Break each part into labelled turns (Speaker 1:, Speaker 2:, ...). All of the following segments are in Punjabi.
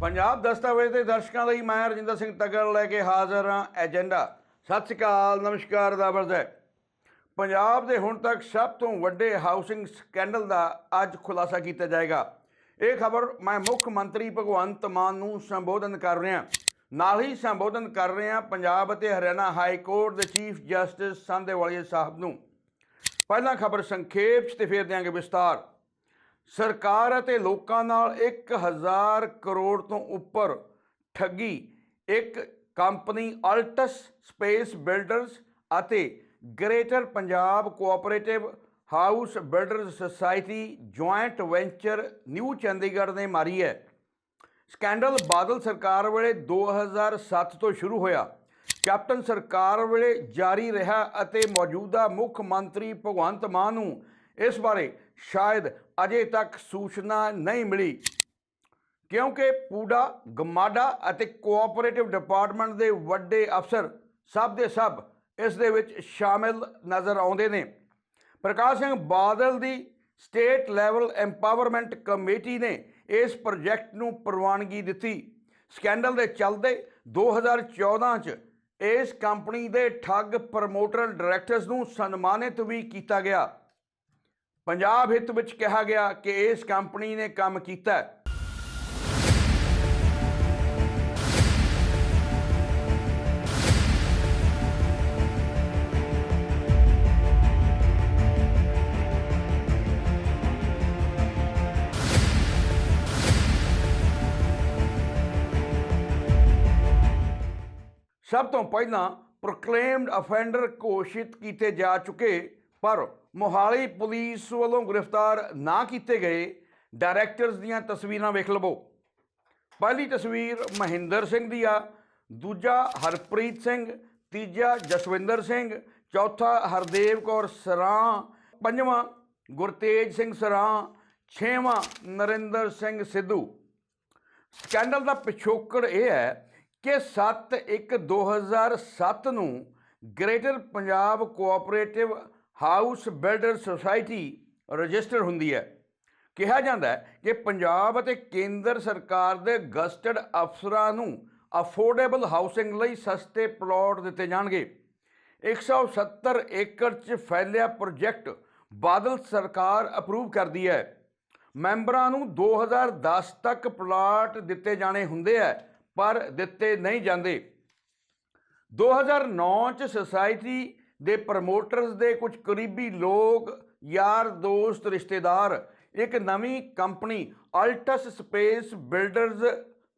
Speaker 1: ਪੰਜਾਬ ਦਸਤਾਵੇਜ਼ ਦੇ ਦਰਸ਼ਕਾਂ ਲਈ ਮੈਂ ਰਜਿੰਦਰ ਸਿੰਘ ਤਗੜ ਲੈ ਕੇ ਹਾਜ਼ਰ ਹਾਂ, ਏਜੰਡਾ। ਸਤਿ ਸ਼੍ਰੀ ਅਕਾਲ, ਨਮਸਕਾਰ, ਦਾ ਹੈ। ਪੰਜਾਬ ਦੇ ਹੁਣ ਤੱਕ ਸਭ ਤੋਂ ਵੱਡੇ ਹਾਊਸਿੰਗ ਸਕੈਂਡਲ ਦਾ ਅੱਜ ਖੁਲਾਸਾ ਕੀਤਾ ਜਾਏਗਾ। ਇਹ ਖਬਰ ਮੈਂ ਮੁੱਖ ਮੰਤਰੀ ਭਗਵੰਤ ਮਾਨ ਨੂੰ ਸੰਬੋਧਨ ਕਰ ਰਿਹਾ। ਨਾਲ ਹੀ ਸੰਬੋਧਨ ਕਰ ਰਿਹਾ ਪੰਜਾਬ ਅਤੇ ਹਰਿਆਣਾ ਹਾਈ ਕੋਰਟ ਦੇ ਚੀਫ ਜਸਟਿਸ ਸੰਧੇਵਾਲੀਆ ਸਾਹਿਬ ਨੂੰ। ਪਹਿਲਾਂ ਖਬਰ ਸੰਖੇਪ 'ਚ ਤੇ ਫਿਰ ਦਿਆਂਗੇ ਵਿਸਤਾਰ। ਸਰਕਾਰ ਅਤੇ ਲੋਕਾਂ ਨਾਲ 1000 ਕਰੋੜ ਤੋਂ ਉੱਪਰ ਠੱਗੀ, ਇੱਕ ਕੰਪਨੀ ਅਲਟਸ, ਸਪੇਸ ਬਿਲਡਰਸ ਅਤੇ greater Punjab cooperative house builders society joint venture new Chandigarh ਨੇ ਮਾਰੀ ਹੈ। ਸਕੈਂਡਲ ਬਾਦਲ ਸਰਕਾਰ ਵੇਲੇ 2007 ਤੋਂ ਸ਼ੁਰੂ ਹੋਇਆ। ਕੈਪਟਨ ਸਰਕਾਰ ਵੇਲੇ ਜਾਰੀ ਰਿਹਾ ਅਤੇ ਮੌਜੂਦਾ ਮੁੱਖ ਮੰਤਰੀ ਭਗਵੰਤ ਮਾਨ ਨੂੰ ਇਸ ਬਾਰੇ ਸ਼ਾਇਦ ਅਜੇ ਤੱਕ ਸੂਚਨਾ ਨਹੀਂ ਮਿਲੀ। ਕਿਉਂਕਿ ਪੂਡਾ, ਗਮਾਡਾ ਅਤੇ ਕੋਆਪਰੇਟਿਵ ਡਿਪਾਰਟਮੈਂਟ ਦੇ ਵੱਡੇ ਅਫਸਰ ਸਭ ਦੇ ਸਭ ਇਸ ਦੇ ਵਿੱਚ ਸ਼ਾਮਿਲ ਨਜ਼ਰ ਆਉਂਦੇ ਨੇ। ਪ੍ਰਕਾਸ਼ ਸਿੰਘ ਬਾਦਲ ਦੀ ਸਟੇਟ ਲੈਵਲ ਐਮਪਾਵਰਮੈਂਟ ਕਮੇਟੀ ਨੇ ਇਸ ਪ੍ਰੋਜੈਕਟ ਨੂੰ ਪ੍ਰਵਾਨਗੀ ਦਿੱਤੀ। ਸਕੈਂਡਲ ਦੇ ਚੱਲਦੇ 2014 ਚ ਇਸ ਕੰਪਨੀ ਦੇ ਠੱਗ ਪ੍ਰਮੋਟਰ ਡਾਇਰੈਕਟਰਸ ਨੂੰ ਸਨਮਾਨਿਤ ਵੀ ਕੀਤਾ ਗਿਆ। ਪੰਜਾਬ ਹਿੱਤ ਵਿੱਚ ਕਿਹਾ ਗਿਆ ਕਿ ਇਸ ਕੰਪਨੀ ਨੇ ਕੰਮ ਕੀਤਾ ਸਭ ਤੋਂ ਪਹਿਲਾਂ ਪ੍ਰੋਕਲੇਮਡ ਅਫੈਂਡਰ ਘੋਸ਼ਿਤ ਕੀਤੇ ਜਾ ਚੁੱਕੇ ਪਰ ਮੋਹਾਲੀ ਪੁਲਿਸ ਵੱਲੋਂ ਗ੍ਰਿਫਤਾਰ ਨਾ ਕੀਤੇ ਗਏ ਡਾਇਰੈਕਟਰਸ ਦੀਆਂ ਤਸਵੀਰਾਂ ਵੇਖ ਲਵੋ। ਪਹਿਲੀ ਤਸਵੀਰ ਮਹਿੰਦਰ ਸਿੰਘ ਦੀ ਆ, ਦੂਜਾ ਹਰਪ੍ਰੀਤ ਸਿੰਘ, ਤੀਜਾ ਜਸਵਿੰਦਰ ਸਿੰਘ, ਚੌਥਾ ਹਰਦੇਵ ਕੌਰ ਸਰਾਂ, ਪੰਜਵਾਂ ਗੁਰਤੇਜ ਸਿੰਘ ਸਰਾਂ, ਛੇਵਾਂ ਨਰਿੰਦਰ ਸਿੰਘ ਸਿੱਧੂ। ਸਕੈਂਡਲ ਦਾ ਪਿਛੋਕੜ ਇਹ ਹੈ ਕਿ 7/1/2007 ਨੂੰ greater Punjab cooperative house builder society register ਹੁੰਦੀ ਹੈ। ਕਿਹਾ ਜਾਂਦਾ ਹੈ ਕਿ ਪੰਜਾਬ ਅਤੇ ਕੇਂਦਰ ਸਰਕਾਰ ਦੇ ਗਸਟਡ ਅਫਸਰਾਂ ਨੂੰ ਅਫੋਰਡੇਬਲ ਹਾਊਸਿੰਗ ਲਈ ਸਸਤੇ ਪਲਾਟ ਦਿੱਤੇ ਜਾਣਗੇ। 170 ਏਕੜ 'ਚ ਫੈਲਿਆ ਪ੍ਰੋਜੈਕਟ ਬਾਦਲ ਸਰਕਾਰ ਅਪਰੂਵ ਕਰਦੀ ਹੈ। ਮੈਂਬਰਾਂ ਨੂੰ 2010 ਤੱਕ ਪਲਾਟ ਦਿੱਤੇ ਜਾਣੇ ਹੁੰਦੇ ਆ ਪਰ ਦਿੱਤੇ ਨਹੀਂ ਜਾਂਦੇ। 2009 ਚ ਸੁਸਾਇਟੀ ਦੇ ਪ੍ਰਮੋਟਰਸ ਦੇ ਕੁਝ ਕਰੀਬੀ ਲੋਕ, ਯਾਰ, ਦੋਸਤ, ਰਿਸ਼ਤੇਦਾਰ, ਇੱਕ ਨਵੀਂ ਕੰਪਨੀ ਅਲਟਸ ਸਪੇਸ ਬਿਲਡਰਸ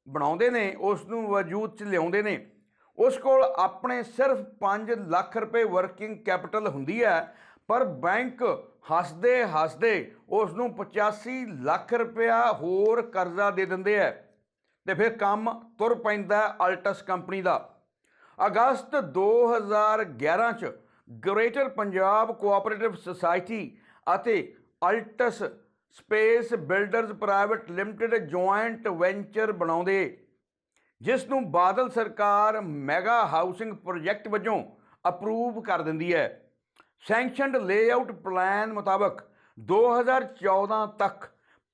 Speaker 1: ਬਣਾਉਂਦੇ ਨੇ, ਉਸ ਨੂੰ ਵਜੂਦ ਚ ਲਿਆਉਂਦੇ ਨੇ। ਉਸ ਕੋਲ ਆਪਣੇ ਸਿਰਫ 5 ਲੱਖ ਰੁਪਏ ਵਰਕਿੰਗ ਕੈਪੀਟਲ ਹੁੰਦੀ ਹੈ, ਪਰ ਬੈਂਕ ਹੱਸਦੇ ਹੱਸਦੇ ਉਸ ਨੂੰ 85 ਲੱਖ ਰੁਪਇਆ ਹੋਰ ਕਰਜ਼ਾ ਦੇ ਦਿੰਦੇ ਆ ਤੇ ਫਿਰ ਕੰਮ ਤੁਰ ਪੈਂਦਾ ਅਲਟਸ ਕੰਪਨੀ ਦਾ। ਅਗਸਤ 2011 ਚ ਗ੍ਰੇਟਰ ਪੰਜਾਬ ਕੋਆਪਰੇਟਿਵ ਸੁਸਾਇਟੀ ਅਤੇ Altus space builders private limited joint venture ਬਣਾਉਂਦੇ। ਜਿਸ ਨੂੰ ਬਾਦਲ ਸਰਕਾਰ ਮੈਗਾ ਹਾਊਸਿੰਗ ਪ੍ਰੋਜੈਕਟ ਵਜੋਂ ਅਪਰੂਵ ਕਰ ਦਿੰਦੀ ਹੈ। ਸੈਂਕਸ਼ਨਡ ਲੇਆਊਟ ਪਲਾਨ ਮੁਤਾਬਕ 2014 ਤੱਕ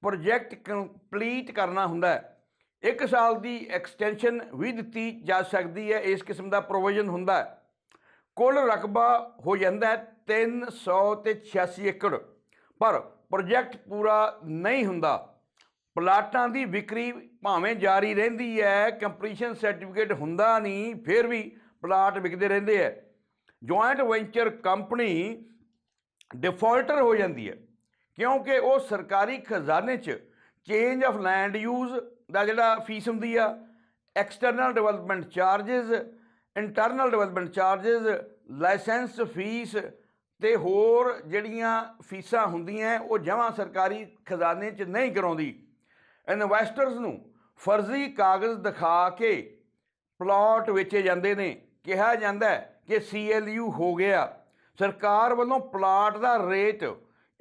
Speaker 1: ਪ੍ਰੋਜੈਕਟ ਕੰਪਲੀਟ ਕਰਨਾ ਹੁੰਦਾ ਹੈ। ਇੱਕ ਸਾਲ ਦੀ ਐਕਸਟੈਂਸ਼ਨ ਵੀ ਦਿੱਤੀ ਜਾ ਸਕਦੀ ਹੈ। ਇਸ ਕਿਸਮ ਦਾ ਪ੍ਰੋਵੀਜ਼ਨ ਹੁੰਦਾ ਹੈ। ਕੁੱਲ ਰਕਬਾ ਹੋ ਜਾਂਦਾ ਹੈ 300 ਤੇ 86 ਏਕੜ। ਪਰ ਪ੍ਰੋਜੈਕਟ ਪੂਰਾ ਨਹੀਂ ਹੁੰਦਾ। ਪਲਾਟਾਂ ਦੀ ਵਿਕਰੀ ਭਾਵੇਂ ਜਾਰੀ ਰਹਿੰਦੀ ਹੈ, ਕੰਪਲੀਸ਼ਨ ਸਰਟੀਫਿਕੇਟ ਹੁੰਦਾ ਨਹੀਂ, ਫਿਰ ਵੀ ਪਲਾਟ ਵਿਕਦੇ ਰਹਿੰਦੇ ਹੈ। ਜੁਆਇੰਟ ਵੈਂਚਰ ਕੰਪਨੀ ਡਿਫਾਲਟਰ ਹੋ ਜਾਂਦੀ ਹੈ, ਕਿਉਂਕਿ ਉਹ ਸਰਕਾਰੀ ਖਜ਼ਾਨੇ 'ਚ ਚੇਂਜ ਆਫ ਲੈਂਡ ਯੂਜ਼ ਦਾ ਜਿਹੜਾ ਫੀਸ ਹੁੰਦੀ ਆ, external development charges internal development charges licence fee ਤੇ ਹੋਰ ਜਿਹੜੀਆਂ ਫੀਸਾਂ ਹੁੰਦੀਆਂ ਉਹ ਜਮ੍ਹਾਂ ਸਰਕਾਰੀ ਖਜ਼ਾਨੇ 'ਚ ਨਹੀਂ ਕਰਾਉਂਦੀ। ਇਨਵੈਸਟਰਸ ਨੂੰ ਫਰਜ਼ੀ ਕਾਗਜ਼ ਦਿਖਾ ਕੇ ਪਲਾਟ ਵੇਚੇ ਜਾਂਦੇ ਨੇ। ਕਿਹਾ ਜਾਂਦਾ ਹੈ ਕਿ ਸੀਐਲਯੂ ਹੋ ਗਿਆ। ਸਰਕਾਰ ਵੱਲੋਂ ਪਲਾਟ ਦਾ ਰੇਟ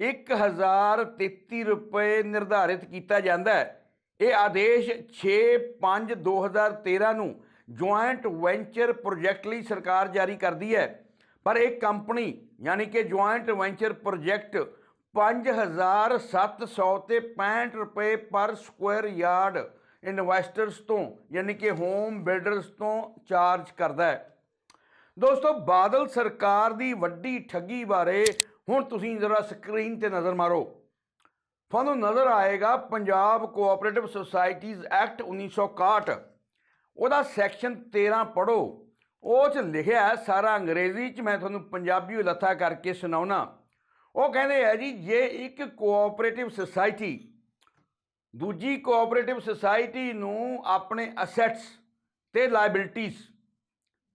Speaker 1: 1033 ਰੁਪਏ ਨਿਰਧਾਰਿਤ ਕੀਤਾ ਜਾਂਦਾ ਹੈ। ਇਹ ਆਦੇਸ਼ 6/5/2013 ਨੂੰ ਜੁਆਇੰਟ ਵੈਂਚਰ ਪ੍ਰੋਜੈਕਟ ਲਈ ਸਰਕਾਰ ਜਾਰੀ ਕਰਦੀ ਹੈ। ਪਰ ਇਹ ਕੰਪਨੀ, ਯਾਨੀ ਕਿ ਜੁਆਇੰਟ ਵੈਂਚਰ ਪ੍ਰੋਜੈਕਟ 5700 ਤੇ 65 ਰੁਪਏ ਪਰ ਸਕੁਆਇਰ ਯਾਰਡ ਇਨਵੈਸਟਰਸ ਤੋਂ, ਯਾਨੀ ਕਿ ਹੋਮ ਬਿਲਡਰਸ ਤੋਂ ਚਾਰਜ ਕਰਦਾ ਹੈ। ਦੋਸਤੋ, ਬਾਦਲ ਸਰਕਾਰ ਦੀ ਵੱਡੀ ਠੱਗੀ ਬਾਰੇ ਹੁਣ ਤੁਸੀਂ ਜ਼ਰਾ ਸਕਰੀਨ ਤੇ ਨਜ਼ਰ ਮਾਰੋ। ਤੁਹਾਨੂੰ ਨਜ਼ਰ ਆਏਗਾ ਪੰਜਾਬ ਕੋਆਪਰੇਟਿਵ ਸੁਸਾਇਟੀਜ਼ ਐਕਟ 1961 ਉਹਦਾ ਸੈਕਸ਼ਨ 13 ਪੜੋ ਉਹ ਚ ਲਿਖਿਆ ਹੈ, ਸਾਰਾ ਅੰਗਰੇਜ਼ੀ ਚ ਮੈਂ ਤੁਹਾਨੂੰ ਪੰਜਾਬੀ ਵਿੱਚ ਲੱਥਾ ਕਰਕੇ ਸੁਣਾਉਣਾ ਉਹ ਕਹਿੰਦੇ ਆ ਜੀ, ਜੇ ਇੱਕ ਕੋਆਪਰੇਟਿਵ ਸੁਸਾਇਟੀ ਦੂਜੀ ਕੋਆਪਰੇਟਿਵ ਸੁਸਾਇਟੀ ਨੂੰ ਆਪਣੇ ਅਸੈਟਸ ਤੇ ਲਾਇਬਿਲਟੀਜ਼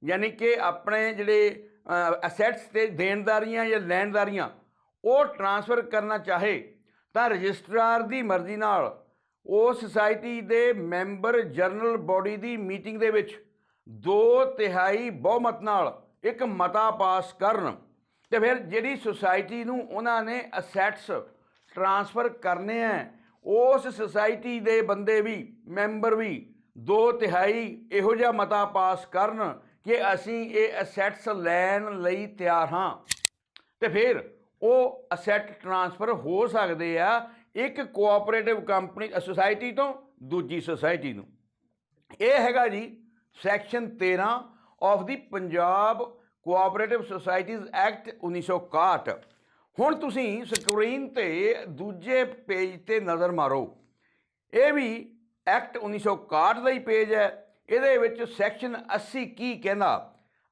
Speaker 1: ਯਾਨੀ ਕਿ ਆਪਣੇ ਜਿਹੜੇ ਅਸੈਟਸ ਤੇ ਦੇਣਦਾਰੀਆਂ ਜਾਂ ਲੈਣਦਾਰੀਆਂ, ਉਹ ਟ੍ਰਾਂਸਫਰ ਕਰਨਾ ਚਾਹੇ, ਤਾਂ ਰਜਿਸਟਰਾਰ ਦੀ ਮਰਜ਼ੀ ਨਾਲ ਉਹ ਸੁਸਾਇਟੀ ਦੇ ਮੈਂਬਰ ਜਰਨਲ ਬਾਡੀ ਦੀ ਮੀਟਿੰਗ ਦੇ ਵਿੱਚ ਦੋ ਤਿਹਾਈ ਬਹੁਮਤ ਨਾਲ ਇੱਕ ਮਤਾ ਪਾਸ ਕਰਨ ਤੇ ਫਿਰ ਜਿਹੜੀ ਸੁਸਾਇਟੀ ਨੂੰ ਉਹਨਾਂ ਨੇ ਅਸੈਟਸ ਟ੍ਰਾਂਸਫਰ ਕਰਨੇ ਆ ਉਸ ਸੁਸਾਇਟੀ ਦੇ ਬੰਦੇ ਵੀ ਮੈਂਬਰ ਵੀ ਦੋ ਤਿਹਾਈ ਇਹੋ ਜਿਹਾ ਮਤਾ ਪਾਸ ਕਰਨ ਕਿ ਅਸੀਂ ਇਹ ਅਸੈਟਸ ਲੈਣ ਲਈ ਤਿਆਰ ਹਾਂ। ਤੇ ਫਿਰ ਉਹ ਅਸੈਟ ਟ੍ਰਾਂਸਫਰ ਹੋ ਸਕਦੇ ਆ ਇੱਕ ਕੋਆਪਰੇਟਿਵ ਕੰਪਨੀ ਸੁਸਾਇਟੀ ਤੋਂ ਦੂਜੀ ਸੁਸਾਇਟੀ ਨੂੰ। ਇਹ ਹੈਗਾ ਜੀ section 13 of the Punjab cooperative societies act 1961 ਹੁਣ ਤੁਸੀਂ ਸਕਰੀਨ ਤੇ ਦੂਜੇ ਪੇਜ ਤੇ ਨਜ਼ਰ ਮਾਰੋ। ਇਹ ਵੀ ਐਕਟ 1961 ਦਾ ਹੀ ਪੇਜ ਹੈ। ਇਹਦੇ ਵਿੱਚ ਸੈਕਸ਼ਨ 80 ਕੀ ਕਹਿੰਦਾ?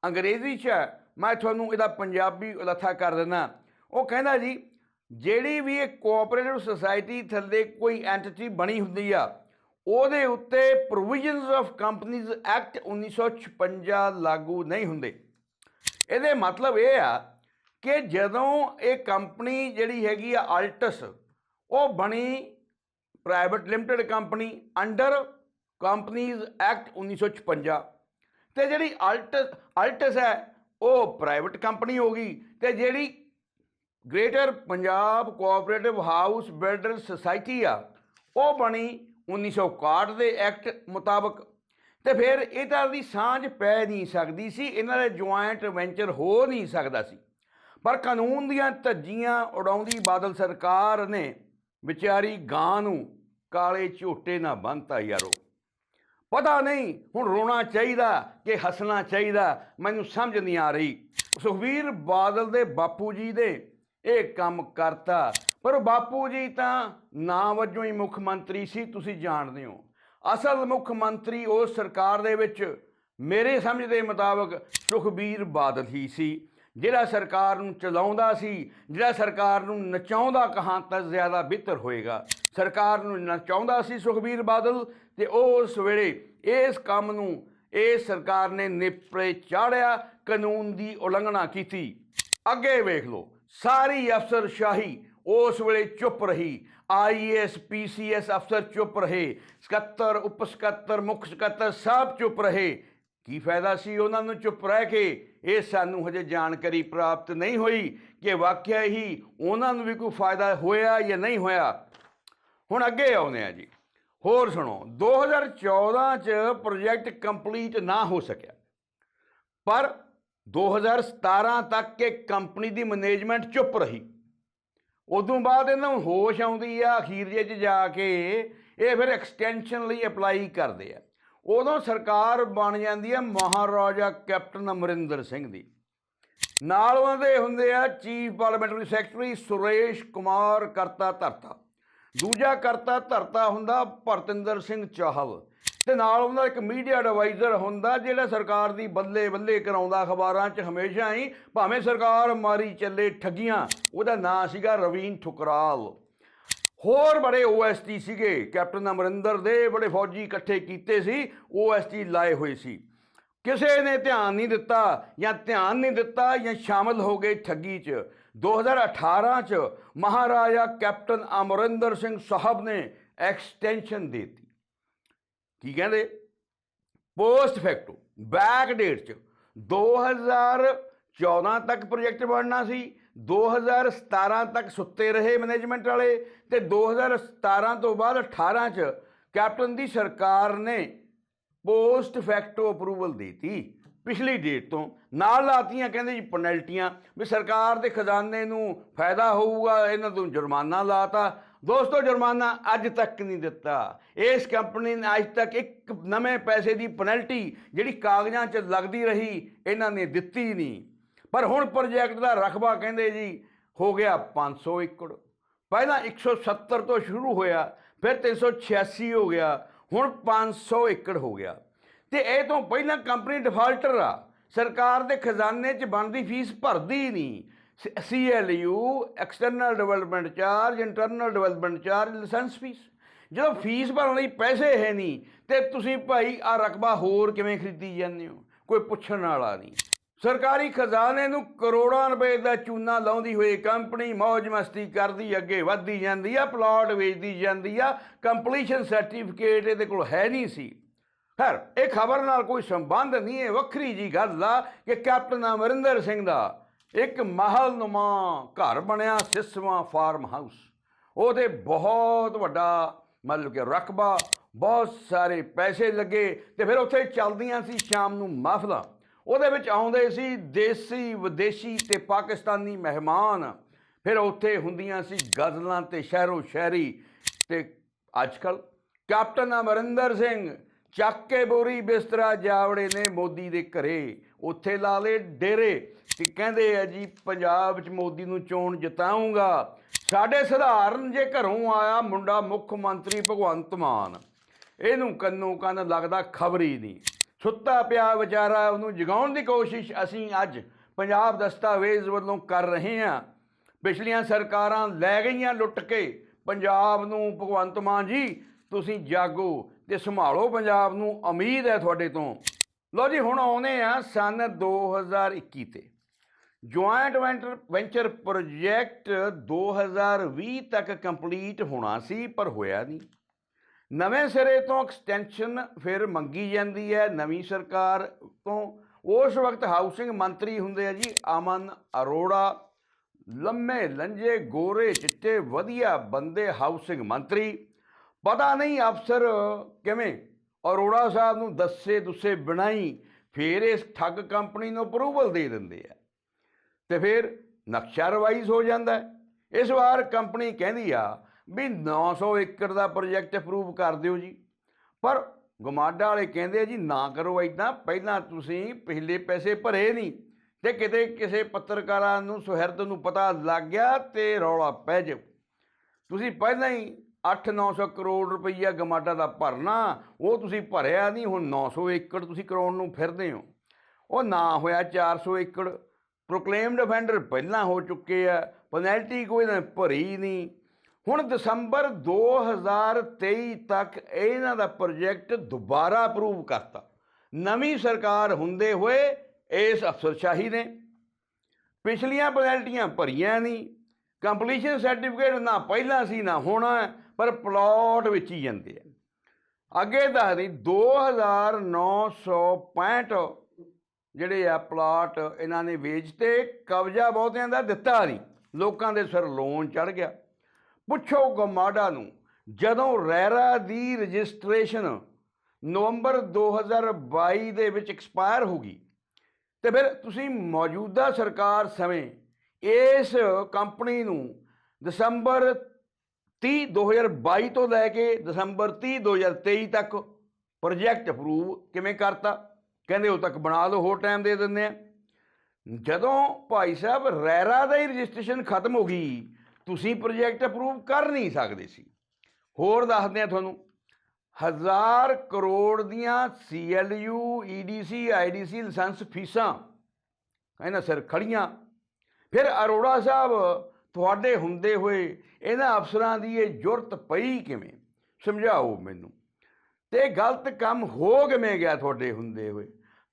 Speaker 1: ਅੰਗਰੇਜ਼ੀ 'ਚ ਹੈ, ਮੈਂ ਤੁਹਾਨੂੰ ਇਹਦਾ ਪੰਜਾਬੀ ਉਲੱਥਾ ਕਰ ਦਿੰਦਾ। ਉਹ ਕਹਿੰਦਾ ਜੀ ਜਿਹੜੀ ਵੀ ਇਹ ਕੋਆਪਰੇਟਿਵ ਸੁਸਾਇਟੀ ਥੱਲੇ ਕੋਈ ਐਂਟੀਟੀ ਬਣੀ ਹੁੰਦੀ ਆ, ਉਹਦੇ ਉੱਤੇ ਪ੍ਰੋਵੀਜ਼ਨਸ ਆਫ ਕੰਪਨੀਜ਼ ਐਕਟ 1956 ਲਾਗੂ ਨਹੀਂ ਹੁੰਦੇ। ਇਹਦੇ ਮਤਲਬ ਇਹ ਆ ਕਿ ਜਦੋਂ ਇਹ ਕੰਪਨੀ ਜਿਹੜੀ ਹੈਗੀ ਆ ਅਲਟਸ ਉਹ ਬਣੀ private limited company under companies act 1956 ਤੇ ਜਿਹੜੀ ਅਲਟਸ ਅਲਟਸ ਹੈ, ਉਹ ਪ੍ਰਾਈਵੇਟ ਕੰਪਨੀ ਹੋ ਗਈ ਤੇ ਜਿਹੜੀ greater Punjab cooperative house builder society ਆ, ਉਹ ਬਣੀ 1961 ਦੇ ਐਕਟ ਮੁਤਾਬਕ। ਤੇ ਫਿਰ ਇਹਦਾ ਦੀ ਸਾਂਝ ਪੈ ਨਹੀਂ ਸਕਦੀ ਸੀ, ਇਹਨਾਂ ਦੇ ਜੁਆਇੰਟ ਵੈਂਚਰ ਹੋ ਨਹੀਂ ਸਕਦਾ ਸੀ। ਪਰ ਕਾਨੂੰਨ ਦੀਆਂ ਧੱਜੀਆਂ ਉਡਾਉਂਦੀ ਬਾਦਲ ਸਰਕਾਰ ਨੇ ਵਿਚਾਰੀ ਗਾਂ ਨੂੰ ਕਾਲੇ ਝੋਟੇ ਨਾ ਬੰਨਤਾ ਯਾਰੋ। ਪਤਾ ਨਹੀਂ ਹੁਣ ਰੋਣਾ ਚਾਹੀਦਾ ਕਿ ਹੱਸਣਾ ਚਾਹੀਦਾ, ਮੈਨੂੰ ਸਮਝ ਨਹੀਂ ਆ ਰਹੀ। ਸੁਖਵੀਰ ਬਾਦਲ ਦੇ ਬਾਪੂ ਜੀ ਦੇ ਇਹ ਕੰਮ ਕਰਤਾ। ਪਰ ਬਾਪੂ ਜੀ ਤਾਂ ਨਾਂ ਵਜੋਂ ਹੀ ਮੁੱਖ ਮੰਤਰੀ ਸੀ, ਤੁਸੀਂ ਜਾਣਦੇ ਹੋ। ਅਸਲ ਮੁੱਖ ਮੰਤਰੀ ਉਸ ਸਰਕਾਰ ਦੇ ਵਿੱਚ ਮੇਰੇ ਸਮਝ ਦੇ ਮੁਤਾਬਕ ਸੁਖਬੀਰ ਬਾਦਲ ਹੀ ਸੀ, ਜਿਹੜਾ ਸਰਕਾਰ ਨੂੰ ਚਲਾਉਂਦਾ ਸੀ, ਜਿਹੜਾ ਸਰਕਾਰ ਨੂੰ ਨਚਾਉਂਦਾ ਕਹਾਂ ਤਾਂ ਜ਼ਿਆਦਾ ਬਿਹਤਰ ਹੋਏਗਾ। ਸਰਕਾਰ ਨੂੰ ਨਚਾਉਂਦਾ ਸੀ ਸੁਖਬੀਰ ਬਾਦਲ ਤੇ ਉਸ ਵੇਲੇ ਇਸ ਕੰਮ ਨੂੰ ਇਹ ਸਰਕਾਰ ਨੇ ਨਿਪਰੇ ਚਾੜਿਆ, ਕਾਨੂੰਨ ਦੀ ਉਲੰਘਣਾ ਕੀਤੀ। ਅੱਗੇ ਵੇਖ ਲਓ ਸਾਰੀ ਅਫਸਰਸ਼ਾਹੀ ਉਸ ਵੇਲੇ ਚੁੱਪ ਰਹੀ। ਆਈਐਸ ਪੀਸੀਐਸ ਅਫਸਰ ਚੁੱਪ ਰਹੇ। ਸਕੱਤਰ ਉਪ ਸਕੱਤਰ ਮੁੱਖ ਸਕੱਤਰ ਸਭ ਚੁੱਪ ਰਹੇ। ਕੀ ਫਾਇਦਾ ਸੀ ਉਹਨਾਂ ਨੂੰ ਚੁੱਪ ਰਹਿ ਕੇ? ਇਹ ਸਾਨੂੰ ਹਜੇ ਜਾਣਕਾਰੀ ਪ੍ਰਾਪਤ ਨਹੀਂ ਹੋਈ ਕਿ ਵਾਕਿਆ ਹੀ ਉਹਨਾਂ ਨੂੰ ਵੀ ਕੋਈ ਫਾਇਦਾ ਹੋਇਆ ਜਾਂ ਨਹੀਂ ਹੋਇਆ। ਹੁਣ ਅੱਗੇ ਆਉਂਦੇ ਆ ਜੀ। ਹੋਰ ਸੁਣੋ 2014 ਚ ਪ੍ਰੋਜੈਕਟ ਕੰਪਲੀਟ ਨਾ ਹੋ ਸਕਿਆ। ਪਰ 2017 ਤੱਕ ਇਹ ਕੰਪਨੀ ਦੀ ਮੈਨੇਜਮੈਂਟ ਚੁੱਪ ਰਹੀ। ਉਦੋਂ ਬਾਅਦ ਇਹਨਾਂ ਨੂੰ ਹੋਸ਼ ਆਉਂਦੀ ਆ ਅਖੀਰਜੇ 'ਚ ਜਾ ਕੇ ਇਹ ਫਿਰ ਐਕਸਟੈਂਸ਼ਨ ਲਈ ਅਪਲਾਈ ਕਰਦੇ ਆ। ਉਦੋਂ ਸਰਕਾਰ ਬਣ ਜਾਂਦੀ ਆ ਮਹਾਰਾਜਾ ਕੈਪਟਨ ਅਮਰਿੰਦਰ ਸਿੰਘ ਦੀ। ਨਾਲ ਉਹਨਾਂ ਦੇ ਹੁੰਦੇ ਆ chief parliamentary secretary Suresh Kumar ਕਰਤਾ ਧਰਤਾ। ਦੂਜਾ ਕਰਤਾ ਧਰਤਾ ਹੁੰਦਾ ਭਰਤਿੰਦਰ ਸਿੰਘ ਚਾਹਲ। ਤੇ ਨਾਲ ਉਹਨਾਂ ਦਾ ਇੱਕ ਮੀਡੀਆ ਐਡਵਾਈਜ਼ਰ ਹੁੰਦਾ ਜਿਹੜਾ ਸਰਕਾਰ ਦੀ ਬੱਲੇ ਬੱਲੇ ਕਰਾਉਂਦਾ ਅਖਬਾਰਾਂ 'ਚ ਹਮੇਸ਼ਾ ਹੀ, ਭਾਵੇਂ ਸਰਕਾਰ ਮਾਰੀ ਚੱਲੇ ਠੱਗੀਆਂ, ਉਹਦਾ ਨਾਂ ਸੀਗਾ ਰਵੀਨ ਠੁਕਰਾਲ। ਹੋਰ ਬੜੇ ਓਐਸਟੀ ਸੀਗੇ, ਕੈਪਟਨ ਅਮਰਿੰਦਰ ਦੇ ਬੜੇ ਫੌਜੀ ਇਕੱਠੇ ਕੀਤੇ ਸੀ ਓਐਸਟੀ ਲਾਏ ਹੋਏ ਸੀ। ਕਿਸੇ ਨੇ ਧਿਆਨ ਨਹੀਂ ਦਿੱਤਾ ਜਾਂ ਧਿਆਨ ਨਹੀਂ ਦਿੱਤਾ ਜਾਂ ਸ਼ਾਮਲ ਹੋ ਗਏ ਠੱਗੀ 'ਚ। 2018 'ਚ ਮਹਾਰਾਜਾ ਕੈਪਟਨ ਅਮਰਿੰਦਰ ਸਿੰਘ ਸਾਹਿਬ ਨੇ ਐਕਸਟੈਂਸ਼ਨ ਦਿੱਤੀ। ਕੀ ਕਹਿੰਦੇ? ਪੋਸਟ ਫੈਕਟੋ ਬੈਕ ਡੇਟ 'ਚ। 2014 ਤੱਕ ਪ੍ਰੋਜੈਕਟ ਬਣਨਾ ਸੀ 2017 ਤੱਕ ਸੁੱਤੇ ਰਹੇ ਮੈਨੇਜਮੈਂਟ ਵਾਲੇ ਤੇ 2017 ਤੋਂ ਬਾਅਦ 18 ਚ ਕੈਪਟਨ ਦੀ ਸਰਕਾਰ ਨੇ ਪੋਸਟ ਫੈਕਟੋ ਅਪਰੂਵਲ ਦਿੱਤੀ ਪਿਛਲੀ ਡੇਟ ਤੋਂ। ਨਾਲ ਲਾਤੀਆਂ ਕਹਿੰਦੇ ਜੀ ਪੈਨਲਟੀਆਂ ਵੀ ਸਰਕਾਰ ਦੇ ਖਜ਼ਾਨੇ ਨੂੰ ਫਾਇਦਾ ਹੋਊਗਾ, ਇਹਨਾਂ ਤੋਂ ਜੁਰਮਾਨਾ ਲਾਤਾ ਦੋਸਤੋ, ਜੁਰਮਾਨਾ ਅੱਜ ਤੱਕ ਨਹੀਂ ਦਿੱਤਾ। ਇਸ ਕੰਪਨੀ ਨੇ ਅੱਜ ਤੱਕ ਇੱਕ ਨਵੇਂ ਪੈਸੇ ਦੀ ਪੈਨਲਟੀ ਜਿਹੜੀ ਕਾਗਜ਼ਾਂ 'ਚ ਲੱਗਦੀ ਰਹੀ, ਇਹਨਾਂ ਨੇ ਦਿੱਤੀ ਨਹੀਂ। ਪਰ ਹੁਣ ਪ੍ਰੋਜੈਕਟ ਦਾ ਰਕਬਾ ਕਹਿੰਦੇ ਜੀ, ਹੋ ਗਿਆ 500 ਏਕੜ ਪਹਿਲਾਂ 170 ਤੋਂ ਸ਼ੁਰੂ ਹੋਇਆ, ਫਿਰ 386 ਹੋ ਗਿਆ, ਹੁਣ 500 ਏਕੜ ਹੋ ਗਿਆ। ਤੇ ਇਹ ਤੋਂ ਪਹਿਲਾਂ ਕੰਪਨੀ ਡਿਫਾਲਟਰ ਆ। ਸਰਕਾਰ ਦੇ ਖਜ਼ਾਨੇ 'ਚ ਬਣਦੀ ਫੀਸ ਭਰਦੀ ਨਹੀਂ। ਸੀ ਨਹੀਂ you external development charge internal development charge licence fee ਜਦੋਂ ਫੀਸ ਭਰਨ ਲਈ ਪੈਸੇ ਹੈ ਨਹੀਂ, ਤੇ ਤੁਸੀਂ ਭਾਈ ਆ ਰਕਬਾ ਹੋਰ ਕਿਵੇਂ ਖਰੀਦੀ ਜਾਂਦੇ ਹੋ? ਕੋਈ ਪੁੱਛਣ ਵਾਲਾ ਨਹੀਂ। ਸਰਕਾਰੀ ਖਜ਼ਾਨੇ ਨੂੰ ਕਰੋੜਾਂ ਰੁਪਏ ਦਾ ਚੂਨਾ ਲਾਉਂਦੀ ਹੋਈ ਕੰਪਨੀ ਮौज ਮਸਤੀ ਕਰਦੀ, ਅੱਗੇ ਵੱਧਦੀ ਜਾਂਦੀ ਆ ਪਲਾਟ ਵੇਚਦੀ ਜਾਂਦੀ ਆ ਕੰਪਲੀਸ਼ਨ ਸਰਟੀਫਿਕੇਟ ਇਹਦੇ ਕੋਲ ਹੈ ਨਹੀਂ ਸੀ। ਖੈਰ, ਇਹ ਖਬਰ ਨਾਲ ਕੋਈ ਸੰਬੰਧ ਨਹੀਂ ਹੈ ਵੱਖਰੀ ਜੀ ਗੱਲ ਆ ਕਿ ਕੈਪਟਨ ਅਮਰਿੰਦਰ ਸਿੰਘ ਦਾ ਇੱਕ ਮਹਲ ਘਰ ਬਣਿਆ ਸਿਸਵਾ ਫਾਰਮ ਹਾਊਸ। ਉਹਦੇ ਬਹੁਤ ਵੱਡਾ ਮਤਲਬ ਕਿ ਰਕਬਾ, ਬਹੁਤ ਸਾਰੇ ਪੈਸੇ ਲੱਗੇ ਤੇ ਫਿਰ ਉੱਥੇ ਚੱਲਦੀਆਂ ਸੀ ਸ਼ਾਮ ਨੂੰ ਮਹਿਫਲਾਂ ਉਹਦੇ ਵਿੱਚ ਆਉਂਦੇ ਸੀ ਦੇਸੀ, ਵਿਦੇਸ਼ੀ ਤੇ ਪਾਕਿਸਤਾਨੀ ਮਹਿਮਾਨ। ਫਿਰ ਉੱਥੇ ਹੁੰਦੀਆਂ ਸੀ ਗਜ਼ਲਾਂ ਤੇ ਸ਼ਹਿਰੋ ਸ਼ਾਇਰੀ ਤੇ ਅੱਜਕੱਲ ਕੈਪਟਨ ਅਮਰਿੰਦਰ ਸਿੰਘ ਚੱਕ ਕੇ ਬੋਰੀ ਬਿਸਤਰਾ ਜਾਵੜੇ ਨੇ ਮੋਦੀ ਦੇ ਘਰੇ। ਉੱਥੇ ਲਾ ਲਏ ਡੇਰੇ ਤੇ ਕਹਿੰਦੇ ਆ ਜੀ, ਪੰਜਾਬ 'ਚ ਮੋਦੀ ਨੂੰ ਚੋਣ ਜਿਤਾਉਂਗਾ ਸਾਡੇ ਸਧਾਰਨ ਜੇ ਘਰੋਂ ਆਇਆ ਮੁੰਡਾ ਮੁੱਖ ਮੰਤਰੀ ਭਗਵੰਤ ਮਾਨ। ਇਹਨੂੰ ਕੰਨੋਂ ਕੰਨ ਲੱਗਦਾ ਖਬਰ ਹੀ ਨਹੀਂ। ਸੁੱਤਾ ਪਿਆ ਵਿਚਾਰਾ, ਉਹਨੂੰ ਜਗਾਉਣ ਦੀ ਕੋਸ਼ਿਸ਼ ਅਸੀਂ ਅੱਜ ਪੰਜਾਬ ਦਸਤਾਵੇਜ਼ ਵੱਲੋਂ ਕਰ ਰਹੇ ਹਾਂ। ਪਿਛਲੀਆਂ ਸਰਕਾਰਾਂ ਲੈ ਗਈਆਂ ਲੁੱਟ ਕੇ। ਪੰਜਾਬ ਨੂੰ, ਭਗਵੰਤ ਮਾਨ ਜੀ, ਤੁਸੀਂ ਜਾਗੋ ਤੇ ਸੰਭਾਲੋ ਪੰਜਾਬ ਨੂੰ। ਉਮੀਦ ਹੈ ਤੁਹਾਡੇ ਤੋਂ। ਲੋ ਜੀ, ਹੁਣ ਆਉਨੇ ਆ ਸਨ 2021 ਤੇ। ਜੁਆਇੰਟ ਵੈਂਚਰ ਵੈਂਚਰ ਪ੍ਰੋਜੈਕਟ 2020 ਤੱਕ ਕੰਪਲੀਟ ਹੋਣਾ ਸੀ, ਪਰ ਹੋਇਆ ਨਹੀਂ। ਨਵੇਂ ਸਿਰੇ ਤੋਂ ਐਕਸਟੈਂਸ਼ਨ ਫਿਰ ਮੰਗੀ ਜਾਂਦੀ ਹੈ ਨਵੀਂ ਸਰਕਾਰ ਤੋਂ। ਉਸ ਵਕਤ ਹਾਊਸਿੰਗ ਮੰਤਰੀ ਹੁੰਦੇ ਆ ਜੀ ਅਮਨ ਅਰੋੜਾ। ਲੰਮੇ ਲੰਜੇ, ਗੋਰੇ ਚਿੱਟੇ, ਵਧੀਆ ਬੰਦੇ ਹਾਊਸਿੰਗ ਮੰਤਰੀ। ਪਤਾ ਨਹੀਂ ਅਫਸਰ ਕਿਵੇਂ ਅਰੋੜਾ ਸਾਹਿਬ ਨੂੰ ਦੱਸੇ ਦੁੱਸੇ ਬਣਾਈ, ਫਿਰ ਇਸ ਠੱਗ ਕੰਪਨੀ ਨੂੰ ਅਪਰੂਵਲ ਦੇ ਦਿੰਦੇ ਆ। ਤੇ ਫਿਰ ਨਕਸ਼ਾ ਰਿਵਾਈਜ਼ ਹੋ ਜਾਂਦਾ ਇਸ ਵਾਰ ਕੰਪਨੀ ਕਹਿੰਦੀ ਆ ਵੀ 900 ਏਕੜ ਦਾ ਪ੍ਰੋਜੈਕਟ ਅਪਰੂਵ ਕਰ ਦਿਓ ਜੀ। ਪਰ ਗਮਾਡਾ ਵਾਲੇ ਕਹਿੰਦੇ ਆ ਜੀ, ਨਾ ਕਰੋ ਇਦਾਂ ਪਹਿਲਾਂ ਤੁਸੀਂ ਪਹਿਲੇ ਪੈਸੇ ਭਰੇ ਨਹੀਂ ਤੇ ਕਿਤੇ ਕਿਸੇ ਪੱਤਰਕਾਰਾਂ ਨੂੰ ਸੁਹਿਰਦ ਨੂੰ ਪਤਾ ਲੱਗ ਗਿਆ ਤੇ ਰੌਲਾ ਪੈ ਜਾਊ ਤੁਸੀਂ ਪਹਿਲਾਂ ਹੀ 8-900 ਕਰੋੜ ਰੁਪਈਆ ਗਮਾਡਾ ਦਾ ਭਰਨਾ, ਉਹ ਤੁਸੀਂ ਭਰਿਆ ਨਹੀਂ, ਹੁਣ 900 ਏਕੜ ਤੁਸੀਂ ਕਰਾਉਣ ਨੂੰ ਫਿਰਦੇ ਹੋ। ਉਹ ਨਾ ਹੋਇਆ 400 ਏਕੜ ਪ੍ਰੋਕਲੇਮਡ ਅਫੈਂਡਰ ਪਹਿਲਾਂ ਹੋ ਚੁੱਕੇ ਆ ਪੈਨਲਟੀ ਕੋਈ ਨਾ ਭਰੀ ਨਹੀਂ। ਹੁਣ ਦਸੰਬਰ 2023 ਤੱਕ ਇਹਨਾਂ ਦਾ ਪ੍ਰੋਜੈਕਟ ਦੁਬਾਰਾ ਅਪਰੂਵ ਕਰਤਾ। ਨਵੀਂ ਸਰਕਾਰ ਹੁੰਦੇ ਹੋਏ ਇਸ ਅਫਸਰਸ਼ਾਹੀ ਨੇ। ਪਿਛਲੀਆਂ ਪੈਨਲਟੀਆਂ ਭਰੀਆਂ ਨਹੀਂ। ਕੰਪਲੀਸ਼ਨ ਸਰਟੀਫਿਕੇਟ ਨਾ ਪਹਿਲਾਂ ਸੀ, ਨਾ ਹੋਣਾ ਪਰ ਪਲਾਟ ਵਿੱਚ ਹੀ ਜਾਂਦੇ ਆ। ਅੱਗੇ ਦੱਸਦੀ 2965 ਜਿਹੜੇ ਆ ਪਲਾਟ ਇਹਨਾਂ ਨੇ ਵੇਚਤੇ ਕਬਜ਼ਾ ਬਹੁਤਿਆਂ ਦਾ ਦਿੱਤਾ ਨਹੀਂ। ਲੋਕਾਂ ਦੇ ਸਿਰ ਲੋਨ ਚੜ ਗਿਆ। ਪੁੱਛੋ ਗਮਾਡਾ ਨੂੰ, ਜਦੋਂ ਰੈਰਾ ਦੀ ਰਜਿਸਟ੍ਰੇਸ਼ਨ ਨਵੰਬਰ 2022 ਦੇ ਵਿੱਚ ਐਕਸਪਾਇਰ ਹੋ ਗਈ, ਤੇ ਫਿਰ ਤੁਸੀਂ ਮੌਜੂਦਾ ਸਰਕਾਰ ਸਮੇਂ ਇਸ ਕੰਪਨੀ ਨੂੰ ਦਸੰਬਰ 30 2022 ਤੋਂ ਲੈ ਕੇ ਦਸੰਬਰ 30 2023 ਤੱਕ ਪ੍ਰੋਜੈਕਟ ਅਪਰੂਵ ਕਿਵੇਂ ਕਰਤਾ? ਕਹਿੰਦੇ ਉਹ ਤੱਕ ਬਣਾ ਲਓ, ਹੋਰ ਟਾਈਮ ਦੇ ਦਿੰਦੇ ਆ। ਜਦੋਂ ਭਾਈ ਸਾਹਿਬ ਰੈਰਾ ਦਾ ਹੀ ਰਜਿਸਟ੍ਰੇਸ਼ਨ ਖਤਮ ਹੋ ਗਈ, ਤੁਸੀਂ ਪ੍ਰੋਜੈਕਟ ਅਪਰੂਵ ਕਰ ਨਹੀਂ ਸਕਦੇ ਸੀ। ਹੋਰ ਦੱਸਦੇ ਆ ਤੁਹਾਨੂੰ, ਹਜ਼ਾਰ ਕਰੋੜ ਦੀਆਂ ਸੀਐਲਯੂ ਈਡੀਸੀ ਆਈਡੀਸੀ ਲਾਇਸੈਂਸ ਫੀਸਾਂ ਇਹਨਾਂ ਸਿਰ ਖੜੀਆਂ। ਫਿਰ ਅਰੋੜਾ ਸਾਹਿਬ ਤੁਹਾਡੇ ਹੁੰਦੇ ਹੋਏ ਇਹਨਾਂ ਅਫਸਰਾਂ ਦੀ ਇਹ ਜੁਰਤ ਪਈ ਕਿਵੇਂ? ਸਮਝਾਓ ਮੈਨੂੰ। ਤੇ ਗਲਤ ਕੰਮ ਹੋ ਕਿਵੇਂ ਗਿਆ ਤੁਹਾਡੇ ਹੁੰਦੇ ਹੋਏ?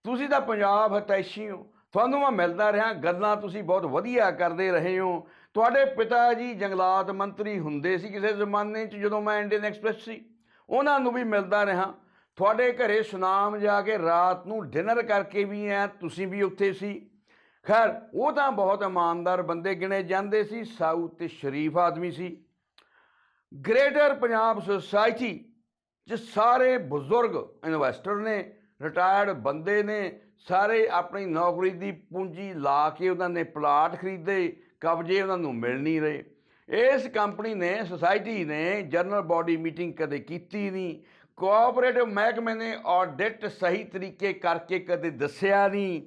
Speaker 1: ਤੁਸੀਂ ਤਾਂ ਪੰਜਾਬ ਹਤੈਸ਼ੀ ਹੋ। ਤੁਹਾਨੂੰ ਮੈਂ ਮਿਲਦਾ ਰਿਹਾ, ਗੱਲਾਂ ਤੁਸੀਂ ਬਹੁਤ ਵਧੀਆ ਕਰਦੇ ਰਹੇ ਹੋ। ਤੁਹਾਡੇ ਪਿਤਾ ਜੀ ਜੰਗਲਾਤ ਮੰਤਰੀ ਹੁੰਦੇ ਸੀ ਕਿਸੇ ਜ਼ਮਾਨੇ 'ਚ ਜਦੋਂ ਮੈਂ ਇੰਡੀਅਨ ਐਕਸਪ੍ਰੈਸ ਸੀ। ਉਹਨਾਂ ਨੂੰ ਵੀ ਮਿਲਦਾ ਰਿਹਾ। ਤੁਹਾਡੇ ਘਰੇ ਸੁਨਾਮ ਜਾ ਕੇ ਰਾਤ ਨੂੰ ਡਿਨਰ ਕਰਕੇ ਵੀ ਆ ਤੁਸੀਂ ਵੀ ਉੱਥੇ ਸੀ। ਖੈਰ, ਉਹ ਤਾਂ ਬਹੁਤ ਇਮਾਨਦਾਰ ਬੰਦੇ ਗਿਣੇ ਜਾਂਦੇ ਸੀ, ਸਾਊ ਤੇ ਸ਼ਰੀਫ ਆਦਮੀ ਸੀ। ਗ੍ਰੇਟਰ ਪੰਜਾਬ ਸੁਸਾਇਟੀ ਚ ਸਾਰੇ ਬਜ਼ੁਰਗ ਇਨਵੈਸਟਰ ਨੇ ਰਿਟਾਇਰਡ ਬੰਦੇ ਨੇ ਸਾਰੇ ਆਪਣੀ ਨੌਕਰੀ ਦੀ ਪੂੰਜੀ ਲਾ ਕੇ ਉਹਨਾਂ ਨੇ ਪਲਾਟ ਖਰੀਦੇ, ਕਬਜ਼ੇ ਉਹਨਾਂ ਨੂੰ ਮਿਲ ਨਹੀਂ ਰਹੇ। ਇਸ ਕੰਪਨੀ ਨੇ, ਸੁਸਾਇਟੀ ਨੇ ਜਨਰਲ ਬਾਡੀ ਮੀਟਿੰਗ ਕਦੇ ਕੀਤੀ ਨਹੀਂ। ਕੋਆਪਰੇਟਿਵ ਮਹਿਕਮੇ ਨੇ ਆਡਿਟ ਸਹੀ ਤਰੀਕੇ ਕਰਕੇ ਕਦੇ ਦੱਸਿਆ ਨਹੀਂ।